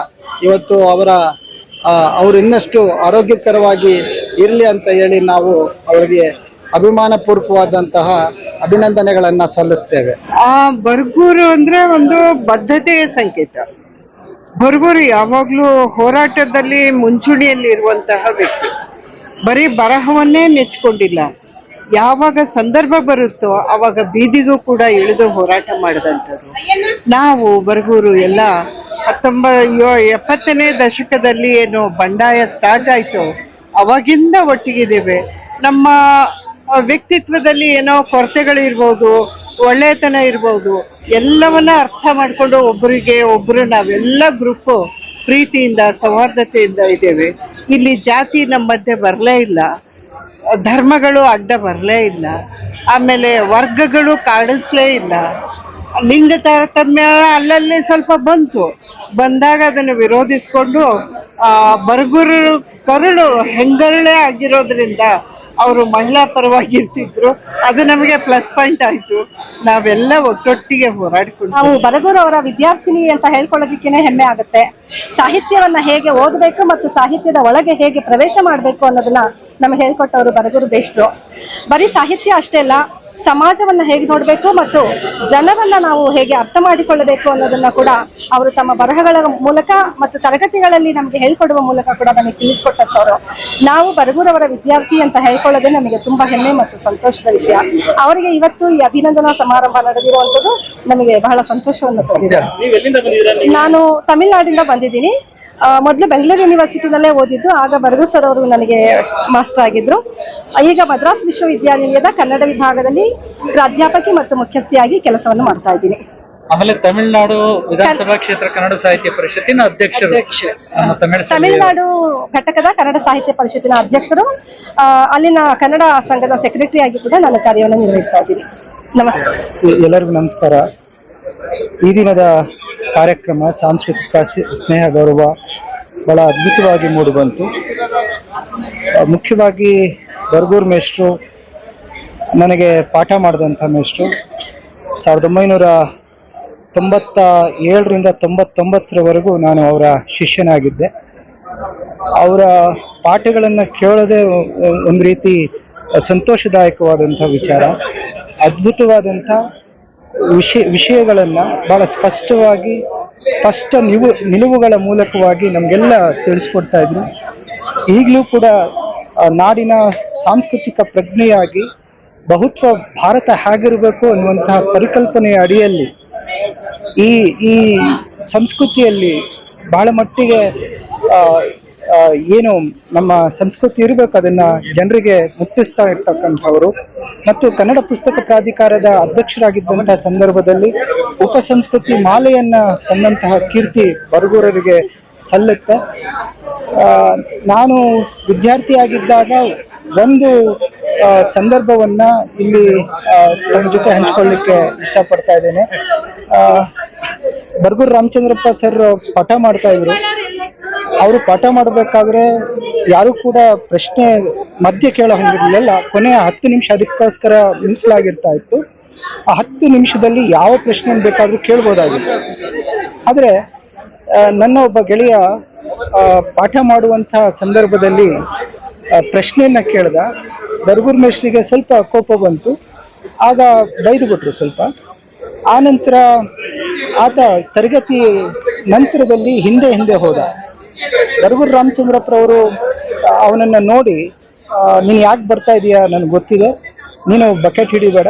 ಇವತ್ತು ಅವರ ಅವರು ಇನ್ನಷ್ಟು ಆರೋಗ್ಯಕರವಾಗಿ ಇರಲಿ ಅಂತ ಹೇಳಿ ನಾವು ಅವರಿಗೆ ಅಭಿಮಾನಪೂರ್ವಕವಾದಂತಹ ಅಭಿನಂದನೆಗಳನ್ನು ಸಲ್ಲಿಸ್ತೇವೆ. ಆ, ಬರ್ಗೂರು ಅಂದ್ರೆ ಒಂದು ಬದ್ಧತೆಯ ಸಂಕೇತ. ಬರ್ಗೂರು ಯಾವಾಗ್ಲೂ ಹೋರಾಟದಲ್ಲಿ ಮುಂಚೂಣಿಯಲ್ಲಿ ಇರುವಂತಹ ವ್ಯಕ್ತಿ. ಬರೀ ಬರಹವನ್ನೇ ನೆಚ್ಕೊಂಡಿಲ್ಲ ಯಾವಾಗ ಸಂದರ್ಭ ಬರುತ್ತೋ ಅವಾಗ ಬೀದಿಗೂ ಕೂಡ ಇಳಿದು ಹೋರಾಟ ಮಾಡಿದಂಥವ್ರು. ನಾವು ಬರ್ಗೂರು ಎಲ್ಲ ಹತ್ತೊಂಬ ಎಪ್ಪತ್ತನೇ ದಶಕದಲ್ಲಿ ಏನು ಬಂಡಾಯ ಸ್ಟಾರ್ಟ್ ಆಯ್ತು ಅವಾಗಿಂದ ಒಟ್ಟಿಗಿದ್ದೇವೆ ನಮ್ಮ ವ್ಯಕ್ತಿತ್ವದಲ್ಲಿ ಏನೋ ಕೊರತೆಗಳಿರ್ಬೋದು ಒಳ್ಳೆಯತನ ಇರ್ಬೋದು, ಎಲ್ಲವನ್ನ ಅರ್ಥ ಮಾಡಿಕೊಂಡು ಒಬ್ಬರಿಗೆ ಒಬ್ಬರು ನಾವೆಲ್ಲ ಗ್ರೂಪು ಪ್ರೀತಿಯಿಂದ, ಸೌಹಾರ್ದತೆಯಿಂದ ಇದ್ದೇವೆ. ಇಲ್ಲಿ ಜಾತಿ ನಮ್ಮ ಮಧ್ಯೆ ಬರಲೇ ಇಲ್ಲ. ಧರ್ಮಗಳು ಅಡ್ಡ ಬರಲೇ ಇಲ್ಲ. ಆಮೇಲೆ ವರ್ಗಗಳು ಕಾಡಿಸ್ಲೇ ಇಲ್ಲ. ಲಿಂಗ ತಾರತಮ್ಯ ಅಲ್ಲಲ್ಲಿ ಸ್ವಲ್ಪ ಬಂತು. ಬಂದಾಗ ಅದನ್ನು ವಿರೋಧಿಸಿಕೊಂಡು, ಆ, ಬರಗೂರು ಕರುಳು ಹೆಂಗರಳೆ ಆಗಿರೋದ್ರಿಂದ ಅವರು ಮಹಿಳಾ ಪರವಾಗಿ ಇರ್ತಿದ್ರು ಅದು ನಮಗೆ ಪ್ಲಸ್ ಪಾಯಿಂಟ್ ಆಯ್ತು. ನಾವೆಲ್ಲ ಒಟ್ಟೊಟ್ಟಿಗೆ ಹೋರಾಡಿಕೊಂಡು ನಾವು ಬರಗೂರು ಅವರ ವಿದ್ಯಾರ್ಥಿನಿ ಅಂತ ಹೇಳ್ಕೊಳ್ಳೋದಕ್ಕೇನೆ ಹೆಮ್ಮೆ ಆಗುತ್ತೆ. ಸಾಹಿತ್ಯವನ್ನ ಹೇಗೆ ಓದಬೇಕು ಮತ್ತು ಸಾಹಿತ್ಯದ ಒಳಗೆ ಹೇಗೆ ಪ್ರವೇಶ ಮಾಡಬೇಕು ಅನ್ನೋದನ್ನ ನಮ್ಗೆ ಹೇಳ್ಕೊಟ್ಟವರು ಬರಗೂರು ಬೇಷ್ಟ್ರು ಬರೀ ಸಾಹಿತ್ಯ ಅಷ್ಟೇ ಅಲ್ಲ ಸಮಾಜವನ್ನ ಹೇಗೆ ನೋಡಬೇಕು ಮತ್ತು ಜನರನ್ನ ನಾವು ಹೇಗೆ ಅರ್ಥ ಮಾಡಿಕೊಳ್ಳಬೇಕು ಅನ್ನೋದನ್ನ ಕೂಡ ಅವರು ತಮ್ಮ ಬರಹಗಳ ಮೂಲಕ ಮತ್ತು ತರಗತಿಗಳಲ್ಲಿ ನಮಗೆ ಹೇಳ್ಕೊಡುವ ಮೂಲಕ ಕೂಡ ನಮಗೆ ತಿಳಿಸ್ಕೊಟ್ಟಂತವ್ರು ನಾವು ಬರಗೂರವರ ವಿದ್ಯಾರ್ಥಿ ಅಂತ ಹೇಳ್ಕೊಳ್ಳೋದೇ ನಮಗೆ ತುಂಬಾ ಹೆಮ್ಮೆ ಮತ್ತು ಸಂತೋಷದ ವಿಷಯ. ಅವರಿಗೆ ಇವತ್ತು ಈ ಅಭಿನಂದನಾ ಸಮಾರಂಭ ನಡೆದಿರುವಂತದ್ದು ನಮಗೆ ಬಹಳ ಸಂತೋಷವನ್ನು ತಂದಿದೆ. ನಾನು ತಮಿಳ್ನಾಡಿಂದ ಬಂದಿದ್ದೀನಿ. ಮೊದಲು ಬೆಂಗಳೂರು ಯೂನಿವರ್ಸಿಟಿನಲ್ಲೇ ಓದಿದ್ದು ಆಗ ಬರಗು ಸರ್ ಅವರು ನನಗೆ ಮಾಸ್ಟರ್ ಆಗಿದ್ರು. ಈಗ ಮದ್ರಾಸ್ ವಿಶ್ವವಿದ್ಯಾನಿಲಯದ ಕನ್ನಡ ವಿಭಾಗದಲ್ಲಿ ಪ್ರಾಧ್ಯಾಪಕಿ ಮತ್ತು ಮುಖ್ಯಸ್ಥಿಯಾಗಿ ಕೆಲಸವನ್ನು ಮಾಡ್ತಾ ಇದ್ದೀನಿ. ಆಮೇಲೆ ತಮಿಳುನಾಡು ವಿಧಾನಸಭಾ ಕ್ಷೇತ್ರ ಕನ್ನಡ ಸಾಹಿತ್ಯ ಪರಿಷತ್ತಿನ ಅಧ್ಯಕ್ಷರು. ತಮಿಳುನಾಡು ಘಟಕದ ಕನ್ನಡ ಸಾಹಿತ್ಯ ಪರಿಷತ್ತಿನ ಅಧ್ಯಕ್ಷರು. ಅಲ್ಲಿನ ಕನ್ನಡ ಸಂಘದ ಸೆಕ್ರೆಟರಿ ಆಗಿ ಕೂಡ ನಾನು ಕಾರ್ಯವನ್ನು ನಿರ್ವಹಿಸ್ತಾ ಇದ್ದೀನಿ. ನಮಸ್ಕಾರ ಎಲ್ಲರಿಗೂ ನಮಸ್ಕಾರ. ಈ ದಿನದ ಕಾರ್ಯಕ್ರಮ, ಸಾಂಸ್ಕೃತಿಕ ಸ್ನೇಹ, ಗೌರವ ಬಹಳ ಅದ್ಭುತವಾಗಿ ಮೂಡಿಬಂತು ಮುಖ್ಯವಾಗಿ ಬರ್ಗೂರ್ ಮೇಷ್ಟ್ರು ನನಗೆ ಪಾಠ ಮಾಡಿದಂಥ ಮೇಷ್ಟ್ರು. ಸಾವಿರದ ಒಂಬೈನೂರ ತೊಂಬತ್ತ ಏಳರಿಂದ ತೊಂಬತ್ತೊಂಬತ್ತರವರೆಗೂ ನಾನು ಅವರ ಶಿಷ್ಯನಾಗಿದ್ದೆ. ಅವರ ಪಾಠಗಳನ್ನು ಕೇಳೋದೇ ಒಂದು ರೀತಿ ಸಂತೋಷದಾಯಕವಾದಂಥ ವಿಚಾರ, ಅದ್ಭುತವಾದಂಥ ವಿಷಯ ವಿಷಯಗಳನ್ನು ಬಹಳ ಸ್ಪಷ್ಟವಾಗಿ, ಸ್ಪಷ್ಟ ನಿವು, ನಿಲುವುಗಳ ಮೂಲಕವಾಗಿ ನಮಗೆಲ್ಲ ತಿಳಿಸ್ಕೊಡ್ತಾ ಇದ್ರು. ಈಗಲೂ ಕೂಡ ನಾಡಿನ ಸಾಂಸ್ಕೃತಿಕ ಪ್ರಜ್ಞೆಯಾಗಿ ಬಹುತ್ವ ಭಾರತ ಹೇಗಿರಬೇಕು ಅನ್ನುವಂತಹ ಪರಿಕಲ್ಪನೆಯ ಅಡಿಯಲ್ಲಿ ಈ ಈ ಸಂಸ್ಕೃತಿಯಲ್ಲಿ ಬಹಳ ಮಟ್ಟಿಗೆ ಏನು ನಮ್ಮ ಸಂಸ್ಕೃತಿ ಇರಬೇಕು ಅದನ್ನ ಜನರಿಗೆ ಮುಟ್ಟಿಸ್ತಾ ಇರ್ತಕ್ಕಂಥವ್ರು. ಮತ್ತು ಕನ್ನಡ ಪುಸ್ತಕ ಪ್ರಾಧಿಕಾರದ ಅಧ್ಯಕ್ಷರಾಗಿದ್ದಂತಹ ಸಂದರ್ಭದಲ್ಲಿ ಉಪ ಸಂಸ್ಕೃತಿ ಮಾಲೆಯನ್ನ ತಂದಂತಹ ಕೀರ್ತಿ ಬರಗೂರರಿಗೆ ಸಲ್ಲುತ್ತೆ ನಾನು ವಿದ್ಯಾರ್ಥಿಯಾಗಿದ್ದಾಗ ಒಂದು ಸಂದರ್ಭವನ್ನ ಇಲ್ಲಿ ತಮ್ಮ ಜೊತೆ ಹಂಚ್ಕೊಳ್ಳಿಕ್ಕೆ ಇಷ್ಟಪಡ್ತಾ ಇದ್ದೇನೆ. ಬರ್ಗೂರು ರಾಮಚಂದ್ರಪ್ಪ ಸರ್ ಪಾಠ ಮಾಡ್ತಾ ಇದ್ರು. ಅವರು ಪಾಠ ಮಾಡಬೇಕಾದ್ರೆ ಯಾರು ಕೂಡ ಪ್ರಶ್ನೆ ಮಧ್ಯೆ ಕೇಳೋ ಹಂಗಿರ್ಲಿಲ್ಲ ಕೊನೆಯ ಹತ್ತು ನಿಮಿಷ ಅದಕ್ಕೋಸ್ಕರ ಮೀಸಲಾಗಿರ್ತಾ ಇತ್ತು. ಆ ಹತ್ತು ನಿಮಿಷದಲ್ಲಿ ಯಾವ ಪ್ರಶ್ನೆ ಬೇಕಾದ್ರೂ ಕೇಳ್ಬೋದಾಗಿತ್ತು. ಆದ್ರೆ ನನ್ನ ಒಬ್ಬ ಗೆಳೆಯ ಪಾಠ ಮಾಡುವಂತಹ ಸಂದರ್ಭದಲ್ಲಿ ಪ್ರಶ್ನೆಯನ್ನ ಕೇಳ್ದ. ಬರ್ಗೂರ್ ಮೇಷ್ರಿಗೆ ಸ್ವಲ್ಪ ಕೋಪ ಬಂತು. ಆಗ ಬೈದು ಬಿಟ್ರು ಸ್ವಲ್ಪ. ಆನಂತರ ನಂತರ ಆತ ತರಗತಿ ನಂತರದಲ್ಲಿ ಹಿಂದೆ ಹಿಂದೆ ಹೋದ. ಬರ್ಗೂರ್ ರಾಮಚಂದ್ರಪ್ಪರವರು ಅವನನ್ನ ನೋಡಿ ನೀನು ಯಾಕೆ ಬರ್ತಾ ಇದೀಯಾ? ನನಗೆ ಗೊತ್ತಿದೆ. ನೀನು ಬಕೆಟ್ ಹಿಡಿಬೇಡ.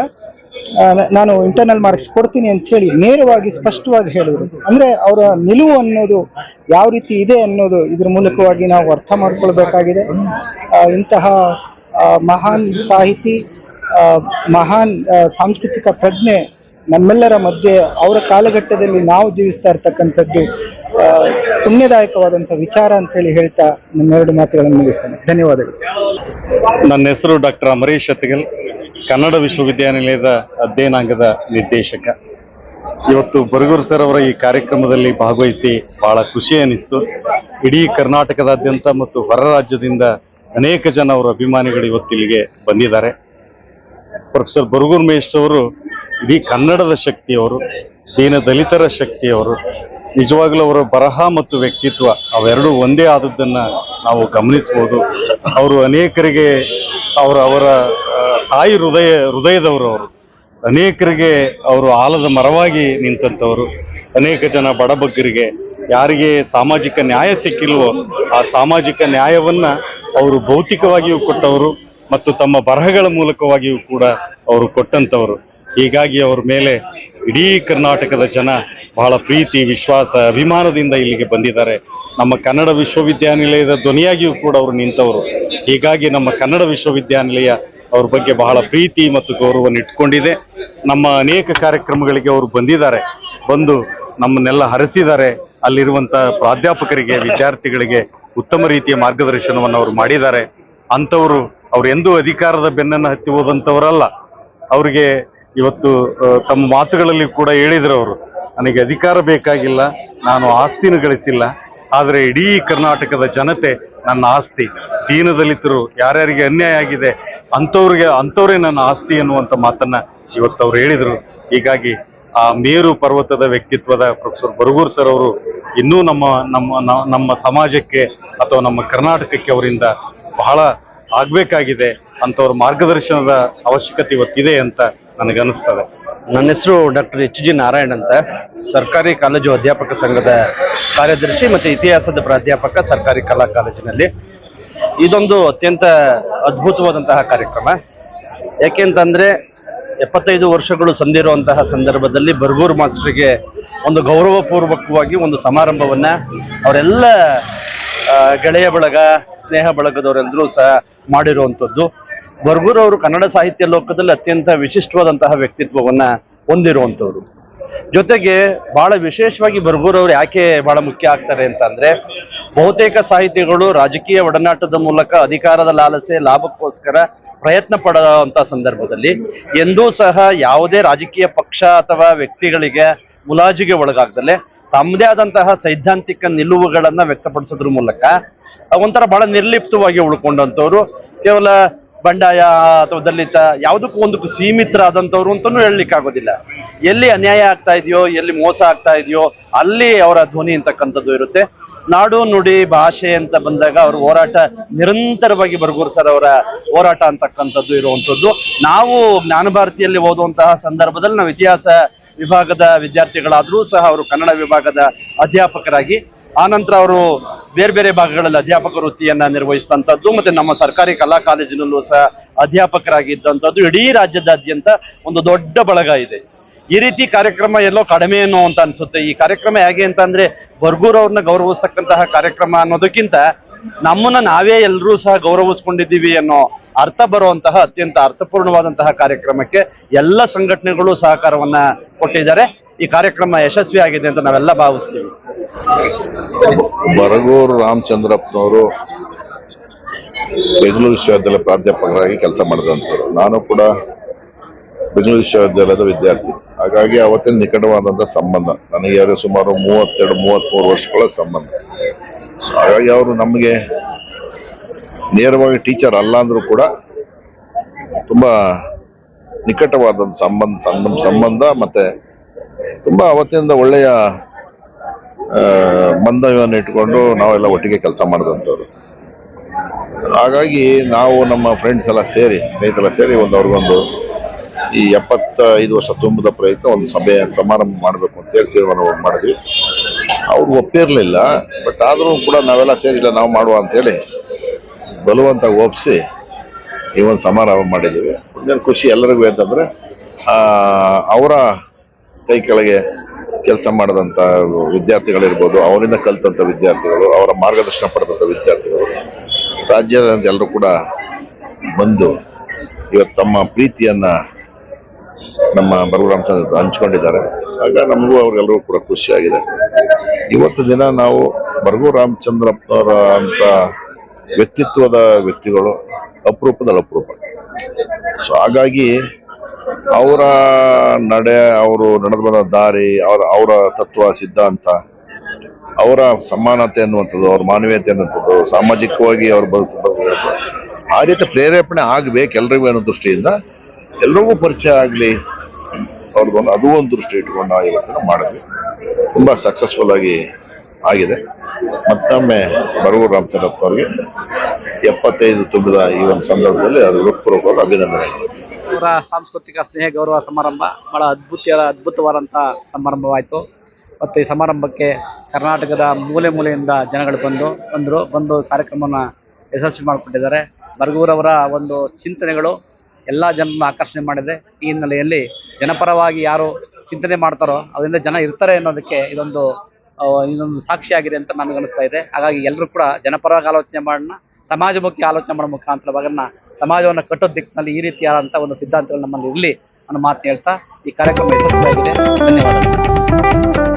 ನಾನು ಇಂಟರ್ನಲ್ ಮಾರ್ಕ್ಸ್ ಕೊಡ್ತೀನಿ ಅಂತ ಹೇಳಿ ನೇರವಾಗಿ ಸ್ಪಷ್ಟವಾಗಿ ಹೇಳಿದ್ರು. ಅಂದ್ರೆ ಅವರ ನಿಲುವು ಅನ್ನೋದು ಯಾವ ರೀತಿ ಇದೆ ಅನ್ನೋದು ಇದ್ರ ಮೂಲಕವಾಗಿ ನಾವು ಅರ್ಥ ಮಾಡ್ಕೊಳ್ಬೇಕಾಗಿದೆ. ಇಂತಹ ಮಹಾನ್ ಸಾಹಿತಿ ಮಹಾನ್ ಸಾಂಸ್ಕೃತಿಕ ಪ್ರಜ್ಞೆ ನಮ್ಮೆಲ್ಲರ ಮಧ್ಯೆ ಅವರ ಕಾಲಘಟ್ಟದಲ್ಲಿ ನಾವು ಜೀವಿಸ್ತಾ ಇರ್ತಕ್ಕಂಥದ್ದು ಪುಣ್ಯದಾಯಕವಾದಂಥ ವಿಚಾರ ಅಂತ ಹೇಳಿ ಹೇಳ್ತಾ ನನ್ನೆರಡು ಮಾತುಗಳನ್ನು ಮುಗಿಸ್ತೇನೆ. ಧನ್ಯವಾದಗಳು. ನನ್ನ ಹೆಸರು ಡಾಕ್ಟರ್ ಅಮರೀಶ್ ಅತ್ತಿಗಲ್ ಕನ್ನಡ ವಿಶ್ವವಿದ್ಯಾನಿಲಯದ ಅಧ್ಯಯನಾಂಗದ ನಿರ್ದೇಶಕ. ಇವತ್ತು ಬರಗೂರು ಸರ್ ಅವರ ಈ ಕಾರ್ಯಕ್ರಮದಲ್ಲಿ ಭಾಗವಹಿಸಿ ಬಹಳ ಖುಷಿ ಅನಿಸ್ತು ಇಡೀ ಕರ್ನಾಟಕದಾದ್ಯಂತ ಮತ್ತು ಹೊರ ರಾಜ್ಯದಿಂದ ಅನೇಕ ಜನ ಅವರ ಅಭಿಮಾನಿಗಳು ಇವತ್ತು ಇಲ್ಲಿಗೆ ಬಂದಿದ್ದಾರೆ. ಪ್ರೊಫೆಸರ್ ಬರಗೂರು ಮೇಷ್ಟ್ರ ಅವರು ಇಡೀ ಕನ್ನಡದ ಶಕ್ತಿಯವರು ದೀನ ದಲಿತರ ಶಕ್ತಿಯವರು ನಿಜವಾಗ್ಲೂ ಅವರ ಬರಹ ಮತ್ತು ವ್ಯಕ್ತಿತ್ವ ಅವೆರಡೂ ಒಂದೇ ಆದದ್ದನ್ನ ನಾವು ಗಮನಿಸಬಹುದು. ಅವರು ಅನೇಕರಿಗೆ ಅವರ ಅವರ ತಾಯಿ ಹೃದಯ, ಹೃದಯದವರು ಅವರು. ಅನೇಕರಿಗೆ ಅವರು ಆಲದ ಮರವಾಗಿ ನಿಂತಂಥವರು. ಅನೇಕ ಜನ ಬಡಬಗ್ಗರಿಗೆ. ಯಾರಿಗೆ ಸಾಮಾಜಿಕ ನ್ಯಾಯ ಸಿಕ್ಕಿಲ್ವೋ, ಆ ಸಾಮಾಜಿಕ ನ್ಯಾಯವನ್ನ ಅವರು ಭೌತಿಕವಾಗಿಯೂ ಕೊಟ್ಟವರು ಮತ್ತು ತಮ್ಮ ಬರಹಗಳ ಮೂಲಕವಾಗಿಯೂ ಕೂಡ ಅವರು ಕೊಟ್ಟಂತವರು ಹೀಗಾಗಿ ಅವ್ರ ಮೇಲೆ ಇಡೀ ಕರ್ನಾಟಕದ ಜನ ಬಹಳ ಪ್ರೀತಿ, ವಿಶ್ವಾಸ, ಅಭಿಮಾನದಿಂದ ಇಲ್ಲಿಗೆ ಬಂದಿದ್ದಾರೆ. ನಮ್ಮ ಕನ್ನಡ ವಿಶ್ವವಿದ್ಯಾನಿಲಯದ ಧ್ವನಿಯಾಗಿಯೂ ಕೂಡ ಅವರು ನಿಂತವರು. ಹೀಗಾಗಿ ನಮ್ಮ ಕನ್ನಡ ವಿಶ್ವವಿದ್ಯಾನಿಲಯ ಅವ್ರ ಬಗ್ಗೆ ಬಹಳ ಪ್ರೀತಿ ಮತ್ತು ಗೌರವವನ್ನು ಇಟ್ಕೊಂಡಿದೆ. ನಮ್ಮ ಅನೇಕ ಕಾರ್ಯಕ್ರಮಗಳಿಗೆ ಅವರು ಬಂದಿದ್ದಾರೆ. ಬಂದು ನಮ್ಮನ್ನೆಲ್ಲ ಹರಸಿದ್ದಾರೆ. ಅಲ್ಲಿರುವಂತ ಪ್ರಾಧ್ಯಾಪಕರಿಗೆ, ವಿದ್ಯಾರ್ಥಿಗಳಿಗೆ ಉತ್ತಮ ರೀತಿಯ ಮಾರ್ಗದರ್ಶನವನ್ನು ಅವರು ಮಾಡಿದ್ದಾರೆ. ಅಂಥವರು ಅವರು ಎಂದೂ ಅಧಿಕಾರದ ಬೆನ್ನನ್ನು ಹತ್ತಿ ಹೋದಂಥವರಲ್ಲ. ಅವರಿಗೆ ಇವತ್ತು ತಮ್ಮ ಮಾತುಗಳಲ್ಲಿ ಕೂಡ ಹೇಳಿದ್ರು ಅವರು. ನನಗೆ ಅಧಿಕಾರ ಬೇಕಾಗಿಲ್ಲ, ನಾನು ಆಸ್ತಿನ ಗಳಿಸಿಲ್ಲ. ಆದರೆ ಇಡೀ ಕರ್ನಾಟಕದ ಜನತೆ ನನ್ನ ಆಸ್ತಿ. ದೀನದಲಿತರು ಯಾರ್ಯಾರಿಗೆ ಅನ್ಯಾಯ ಆಗಿದೆ ಅಂಥವ್ರಿಗೆ, ಅಂಥವ್ರೇ ನನ್ನ ಆಸ್ತಿ ಅನ್ನುವಂಥ ಮಾತನ್ನ ಇವತ್ತು ಅವ್ರು ಹೇಳಿದರು. ಹೀಗಾಗಿ ಆ ಮೇರು ಪರ್ವತದ ವ್ಯಕ್ತಿತ್ವದ ಪ್ರೊಫೆಸರ್ ಬರಗೂರ್ ಸರ್ ಅವರು ಇನ್ನೂ ನಮ್ಮ ನಮ್ಮ ನಮ್ಮ ಸಮಾಜಕ್ಕೆ ಅಥವಾ ನಮ್ಮ ಕರ್ನಾಟಕಕ್ಕೆ ಅವರಿಂದ ಬಹಳ ಆಗ್ಬೇಕಾಗಿದೆ ಅಂಥವ್ರ ಮಾರ್ಗದರ್ಶನದ ಅವಶ್ಯಕತೆ ಇವತ್ತಿದೆ ಅಂತ ನನಗನ್ನಿಸ್ತದೆ. ನನ್ನ ಹೆಸರು ಡಾಕ್ಟರ್ ಎಚ್ ಜಿ ನಾರಾಯಣ್ ಅಂತ. ಸರ್ಕಾರಿ ಕಾಲೇಜು ಅಧ್ಯಾಪಕ ಸಂಘದ ಕಾರ್ಯದರ್ಶಿ ಮತ್ತು ಇತಿಹಾಸದ ಪ್ರಾಧ್ಯಾಪಕ ಸರ್ಕಾರಿ ಕಲಾ ಕಾಲೇಜಿನಲ್ಲಿ ಇದೊಂದು ಅತ್ಯಂತ ಅದ್ಭುತವಾದಂತಹ ಕಾರ್ಯಕ್ರಮ. ಯಾಕೆಂತಂದ್ರೆ ಎಪ್ಪತ್ತೈದು ವರ್ಷಗಳು ಸಂದಿರುವಂತಹ ಸಂದರ್ಭದಲ್ಲಿ ಬರ್ಗೂರು ಮಾಸ್ಟ್ರಿಗೆ ಒಂದು ಗೌರವಪೂರ್ವಕವಾಗಿ ಒಂದು ಸಮಾರಂಭವನ್ನ ಅವರೆಲ್ಲ ಗೆಳೆಯ ಬಳಗ, ಸ್ನೇಹ ಬಳಗದವರೆಲ್ಲರೂ ಸಹ ಮಾಡಿರುವಂಥದ್ದು. ಬರ್ಗೂರು ಅವರು ಕನ್ನಡ ಸಾಹಿತ್ಯ ಲೋಕದಲ್ಲಿ ಅತ್ಯಂತ ವಿಶಿಷ್ಟವಾದಂತಹ ವ್ಯಕ್ತಿತ್ವವನ್ನ ಹೊಂದಿರುವಂಥವ್ರು. ಜೊತೆಗೆ ಬಹಳ ವಿಶೇಷವಾಗಿ ಬರ್ಗೂರು ಅವರು ಯಾಕೆ ಬಹಳ ಮುಖ್ಯ ಆಗ್ತಾರೆ ಅಂತಂದ್ರೆ, ಬಹುತೇಕ ಸಾಹಿತಿಗಳು ರಾಜಕೀಯ ಒಡನಾಟದ ಮೂಲಕ ಅಧಿಕಾರದ ಲಾಲಸೆ, ಲಾಭಕ್ಕೋಸ್ಕರ ಪ್ರಯತ್ನ ಪಡುವಂತ ಸಂದರ್ಭದಲ್ಲಿ ಎಂದೂ ಸಹ ಯಾವುದೇ ರಾಜಕೀಯ ಪಕ್ಷ ಅಥವಾ ವ್ಯಕ್ತಿಗಳಿಗೆ ಮುಲಾಜಿಗೆ ಒಳಗಾಗ್ದಲೆ ತಮ್ಮದೇ ಆದಂತಹ ಸೈದ್ಧಾಂತಿಕ ನಿಲುವುಗಳನ್ನ ವ್ಯಕ್ತಪಡಿಸೋದ್ರ ಮೂಲಕ ಒಂಥರ ಬಹಳ ನಿರ್ಲಿಪ್ತವಾಗಿ ಉಳ್ಕೊಂಡಂತವ್ರು ಕೇವಲ ಬಂಡಾಯ ಅಥವಾ ದಲಿತ ಯಾವುದಕ್ಕೂ ಒಂದಕ್ಕೂ ಸೀಮಿತರಾದಂಥವ್ರು ಅಂತಲೂ ಹೇಳಲಿಕ್ಕೆ ಆಗೋದಿಲ್ಲ. ಎಲ್ಲಿ ಅನ್ಯಾಯ ಆಗ್ತಾ ಇದೆಯೋ, ಎಲ್ಲಿ ಮೋಸ ಆಗ್ತಾ ಇದೆಯೋ, ಅಲ್ಲಿ ಅವರ ಧ್ವನಿ ಅಂತಕ್ಕಂಥದ್ದು ಇರುತ್ತೆ. ನಾಡು ನುಡಿ ಭಾಷೆ ಅಂತ ಬಂದಾಗ ಅವ್ರ ಹೋರಾಟ ನಿರಂತರವಾಗಿ ಬರ್ಗೂರು ಸರ್ ಅವರ ಹೋರಾಟ ಅಂತಕ್ಕಂಥದ್ದು ಇರುವಂಥದ್ದು. ನಾವು ಜ್ಞಾನ ಭಾರತಿಯಲ್ಲಿ ಓದುವಂತಹ ಸಂದರ್ಭದಲ್ಲಿ ನಾವು ಇತಿಹಾಸ ವಿಭಾಗದ ವಿದ್ಯಾರ್ಥಿಗಳಾದರೂ ಸಹ ಅವರು ಕನ್ನಡ ವಿಭಾಗದ ಅಧ್ಯಾಪಕರಾಗಿ ಆನಂತರ ಅವರು ಬೇರೆ ಬೇರೆ ಭಾಗಗಳಲ್ಲಿ ಅಧ್ಯಾಪಕ ವೃತ್ತಿಯನ್ನ ನಿರ್ವಹಿಸಿದಂಥದ್ದು ಮತ್ತೆ ನಮ್ಮ ಸರ್ಕಾರಿ ಕಲಾ ಕಾಲೇಜಿನಲ್ಲೂ ಸಹ ಅಧ್ಯಾಪಕರಾಗಿದ್ದಂಥದ್ದು ಇಡೀ ರಾಜ್ಯದಾದ್ಯಂತ ಒಂದು ದೊಡ್ಡ ಬಳಗ ಇದೆ. ಈ ರೀತಿ ಕಾರ್ಯಕ್ರಮ ಎಲ್ಲೋ ಕಡಿಮೆ ಏನೋ ಅಂತ ಅನ್ಸುತ್ತೆ. ಈ ಕಾರ್ಯಕ್ರಮ ಹೇಗೆ ಅಂತ ಅಂದ್ರೆ ಅವ್ರನ್ನ ಗೌರವಿಸ್ತಕ್ಕಂತಹ ಕಾರ್ಯಕ್ರಮ ಅನ್ನೋದಕ್ಕಿಂತ ನಮ್ಮನ್ನ ನಾವೇ ಎಲ್ಲರೂ ಸಹ ಗೌರವಿಸ್ಕೊಂಡಿದ್ದೀವಿ ಅನ್ನೋ ಅರ್ಥ ಬರುವಂತಹ ಅತ್ಯಂತ ಅರ್ಥಪೂರ್ಣವಾದಂತಹ ಕಾರ್ಯಕ್ರಮಕ್ಕೆ ಎಲ್ಲ ಸಂಘಟನೆಗಳು ಸಹಕಾರವನ್ನ ಕೊಟ್ಟಿದ್ದಾರೆ. ಈ ಕಾರ್ಯಕ್ರಮ ಯಶಸ್ವಿ ಆಗಿದೆ ಅಂತ ನಾವೆಲ್ಲ ಭಾವಿಸ್ತೀವಿ. ಬರಗೂರು ರಾಮಚಂದ್ರಪ್ಪನವರು ಬೆಂಗಳೂರು ವಿಶ್ವವಿದ್ಯಾಲಯ ಪ್ರಾಧ್ಯಾಪಕರಾಗಿ ಕೆಲಸ ಮಾಡಿದಂಥವ್ರು. ನಾನು ಕೂಡ ಬೆಂಗಳೂರು ವಿಶ್ವವಿದ್ಯಾಲಯದ ವಿದ್ಯಾರ್ಥಿ. ಹಾಗಾಗಿ ಅವತ್ತಿನ ನಿಕಟವಾದಂಥ ಸಂಬಂಧ, ನನಗೆ ಅವರು ಸುಮಾರು ಮೂವತ್ತೆರಡು ಮೂವತ್ತ್ಮೂರು ವರ್ಷಗಳ ಸಂಬಂಧ. ಹಾಗಾಗಿ ಅವರು ನಮಗೆ ನೇರವಾಗಿ ಟೀಚರ್ ಅಲ್ಲ ಅಂದ್ರೂ ಕೂಡ ತುಂಬ ನಿಕಟವಾದಂಥ ಸಂಬಂಧ ಸಂಬಂಧ ಮತ್ತೆ ತುಂಬಾ ಅವತ್ತಿನಿಂದ ಒಳ್ಳೆಯ ಬಂಧವನ್ನು ಇಟ್ಕೊಂಡು ನಾವೆಲ್ಲ ಒಟ್ಟಿಗೆ ಕೆಲಸ ಮಾಡಿದಂಥವ್ರು. ಹಾಗಾಗಿ ನಾವು ನಮ್ಮ ಫ್ರೆಂಡ್ಸ್ ಎಲ್ಲ ಸೇರಿ ಸ್ನೇಹಿತರೆಲ್ಲ ಸೇರಿ ಒಂದು ಅವ್ರಿಗೊಂದು ಈ ಎಪ್ಪತ್ತೈದು ವರ್ಷ ತುಂಬಿದ ಪ್ರಯುಕ್ತ ಒಂದು ಸಭೆ, ಸಮಾರಂಭ ಮಾಡಬೇಕು ಅಂತ ಹೇಳಿ ತೀರ್ಮಾನ ಮಾಡಿದ್ವಿ. ಅವ್ರು ಒಪ್ಪಿರಲಿಲ್ಲ ಬಟ್ ಆದರೂ ಕೂಡ ನಾವೆಲ್ಲ ಸೇರಿಲ್ಲ ನಾವು ಮಾಡುವ ಅಂತೇಳಿ ಬಲವಂತ ಒಪ್ಪಿಸಿ ಈ ಒಂದು ಸಮಾರಂಭ ಮಾಡಿದ್ದೀವಿ. ಒಂದೇನು ಖುಷಿ ಎಲ್ಲರಿಗೂ ಅಂತಂದರೆ ಅವರ ಕೈ ಕೆಳಗೆ ಕೆಲಸ ಮಾಡಿದಂಥ ವಿದ್ಯಾರ್ಥಿಗಳಿರ್ಬೋದು, ಅವರಿಂದ ಕಲಿತಂಥ ವಿದ್ಯಾರ್ಥಿಗಳು, ಅವರ ಮಾರ್ಗದರ್ಶನ ಪಡೆದಂಥ ವಿದ್ಯಾರ್ಥಿಗಳು ರಾಜ್ಯದ ಎಲ್ಲರೂ ಕೂಡ ಬಂದು ಇವತ್ತು ತಮ್ಮ ಪ್ರೀತಿಯನ್ನ ನಮ್ಮ ಬರಗು ರಾಮಚಂದ್ರ ಹಂಚ್ಕೊಂಡಿದ್ದಾರೆ. ಆಗ ನಮಗೂ ಅವ್ರಿಗೆಲ್ಲರೂ ಕೂಡ ಖುಷಿಯಾಗಿದೆ. ಇವತ್ತು ದಿನ ನಾವು ಬರಗು ರಾಮಚಂದ್ರಪ್ಪನವರ ಅಂತ ವ್ಯಕ್ತಿತ್ವದ ವ್ಯಕ್ತಿಗಳು ಅಪರೂಪದಲ್ಲಿ ಅಪರೂಪ. ಸೊ ಹಾಗಾಗಿ ಅವರ ನಡೆ, ಅವರು ನಡೆದು ಬಂದ ದಾರಿ, ಅವರ ಅವರ ತತ್ವ, ಸಿದ್ಧಾಂತ, ಅವರ ಸಮಾನತೆ ಅನ್ನುವಂಥದ್ದು, ಅವ್ರ ಮಾನವೀಯತೆ ಅನ್ನುವಂಥದ್ದು, ಸಾಮಾಜಿಕವಾಗಿ ಅವ್ರು ಬದುಕು ಆ ರೀತಿ ಪ್ರೇರೇಪಣೆ ಆಗ್ಬೇಕು ಎಲ್ರಿಗೂ ಅನ್ನೋ ದೃಷ್ಟಿಯಿಂದ ಎಲ್ರಿಗೂ ಪರಿಚಯ ಆಗಲಿ. ಅವ್ರದ್ದೊಂದು ಅದು ಒಂದು ದೃಷ್ಟಿ ಇಟ್ಕೊಂಡು ನಾವು ಇವತ್ತನ್ನು ಮಾಡಿದ್ವಿ. ತುಂಬ ಸಕ್ಸಸ್ಫುಲ್ ಆಗಿ ಆಗಿದೆ. ಮತ್ತೊಮ್ಮೆ ಬರಗೂರು ರಾಮಚಂದ್ರಪ್ಪನವ್ರಿಗೆ ಎಪ್ಪತ್ತೈದು ತುಂಬಿದ ಈ ಒಂದು ಸಂದರ್ಭದಲ್ಲಿ ಅವರು ಹೃತ್ಪೂರ್ವಕವಾಗಿ ಅಭಿನಂದನೆ ಅವರ ಸಾಂಸ್ಕೃತಿಕ ಸ್ನೇಹ ಗೌರವ ಸಮಾರಂಭ. ಬಹಳ ಅದ್ಭುತ ಅದ್ಭುತವಾದಂಥ ಸಮಾರಂಭವಾಯಿತು. ಮತ್ತು ಈ ಸಮಾರಂಭಕ್ಕೆ ಕರ್ನಾಟಕದ ಮೂಲೆ ಮೂಲೆಯಿಂದ ಜನಗಳು ಬಂದು, ಬಂದರು, ಬಂದು ಕಾರ್ಯಕ್ರಮವನ್ನು ಯಶಸ್ವಿ ಮಾಡಿಕೊಂಡಿದ್ದಾರೆ ಬರಗೂರವರ ಒಂದು ಚಿಂತನೆಗಳು ಎಲ್ಲ ಜನರನ್ನು ಆಕರ್ಷಣೆ ಮಾಡಿದೆ. ಈ ಹಿನ್ನೆಲೆಯಲ್ಲಿ ಜನಪರವಾಗಿ ಯಾರು ಚಿಂತನೆ ಮಾಡ್ತಾರೋ ಅದರಿಂದ ಜನ ಇರ್ತಾರೆ ಅನ್ನೋದಕ್ಕೆ ಇದೊಂದು ಇದೊಂದು ಸಾಕ್ಷಿಯಾಗಿದೆ ಅಂತ ನನಗೆ ಅನಿಸ್ತಾ ಇದೆ. ಹಾಗಾಗಿ ಎಲ್ಲರೂ ಕೂಡ ಜನಪರವಾಗಿ ಆಲೋಚನೆ ಮಾಡೋಣ, ಸಮಾಜಮುಖಿ ಆಲೋಚನೆ ಮಾಡೋ ಮುಖಾಂತರವಾಗಿನ ಸಮಾಜವನ್ನು ಕಟ್ಟೋ ದಿಕ್ಕಿನಲ್ಲಿ ಈ ರೀತಿಯಾದಂಥ ಒಂದು ಸಿದ್ಧಾಂತಗಳು ನಮ್ಮಲ್ಲಿ ಇರಲಿ ಅನ್ನೋ ಮಾತನ್ನ ಹೇಳ್ತಾ ಈ ಕಾರ್ಯಕ್ರಮ ಯಶಸ್ವಿಯಾಗಿದೆ. ಧನ್ಯವಾದಗಳು.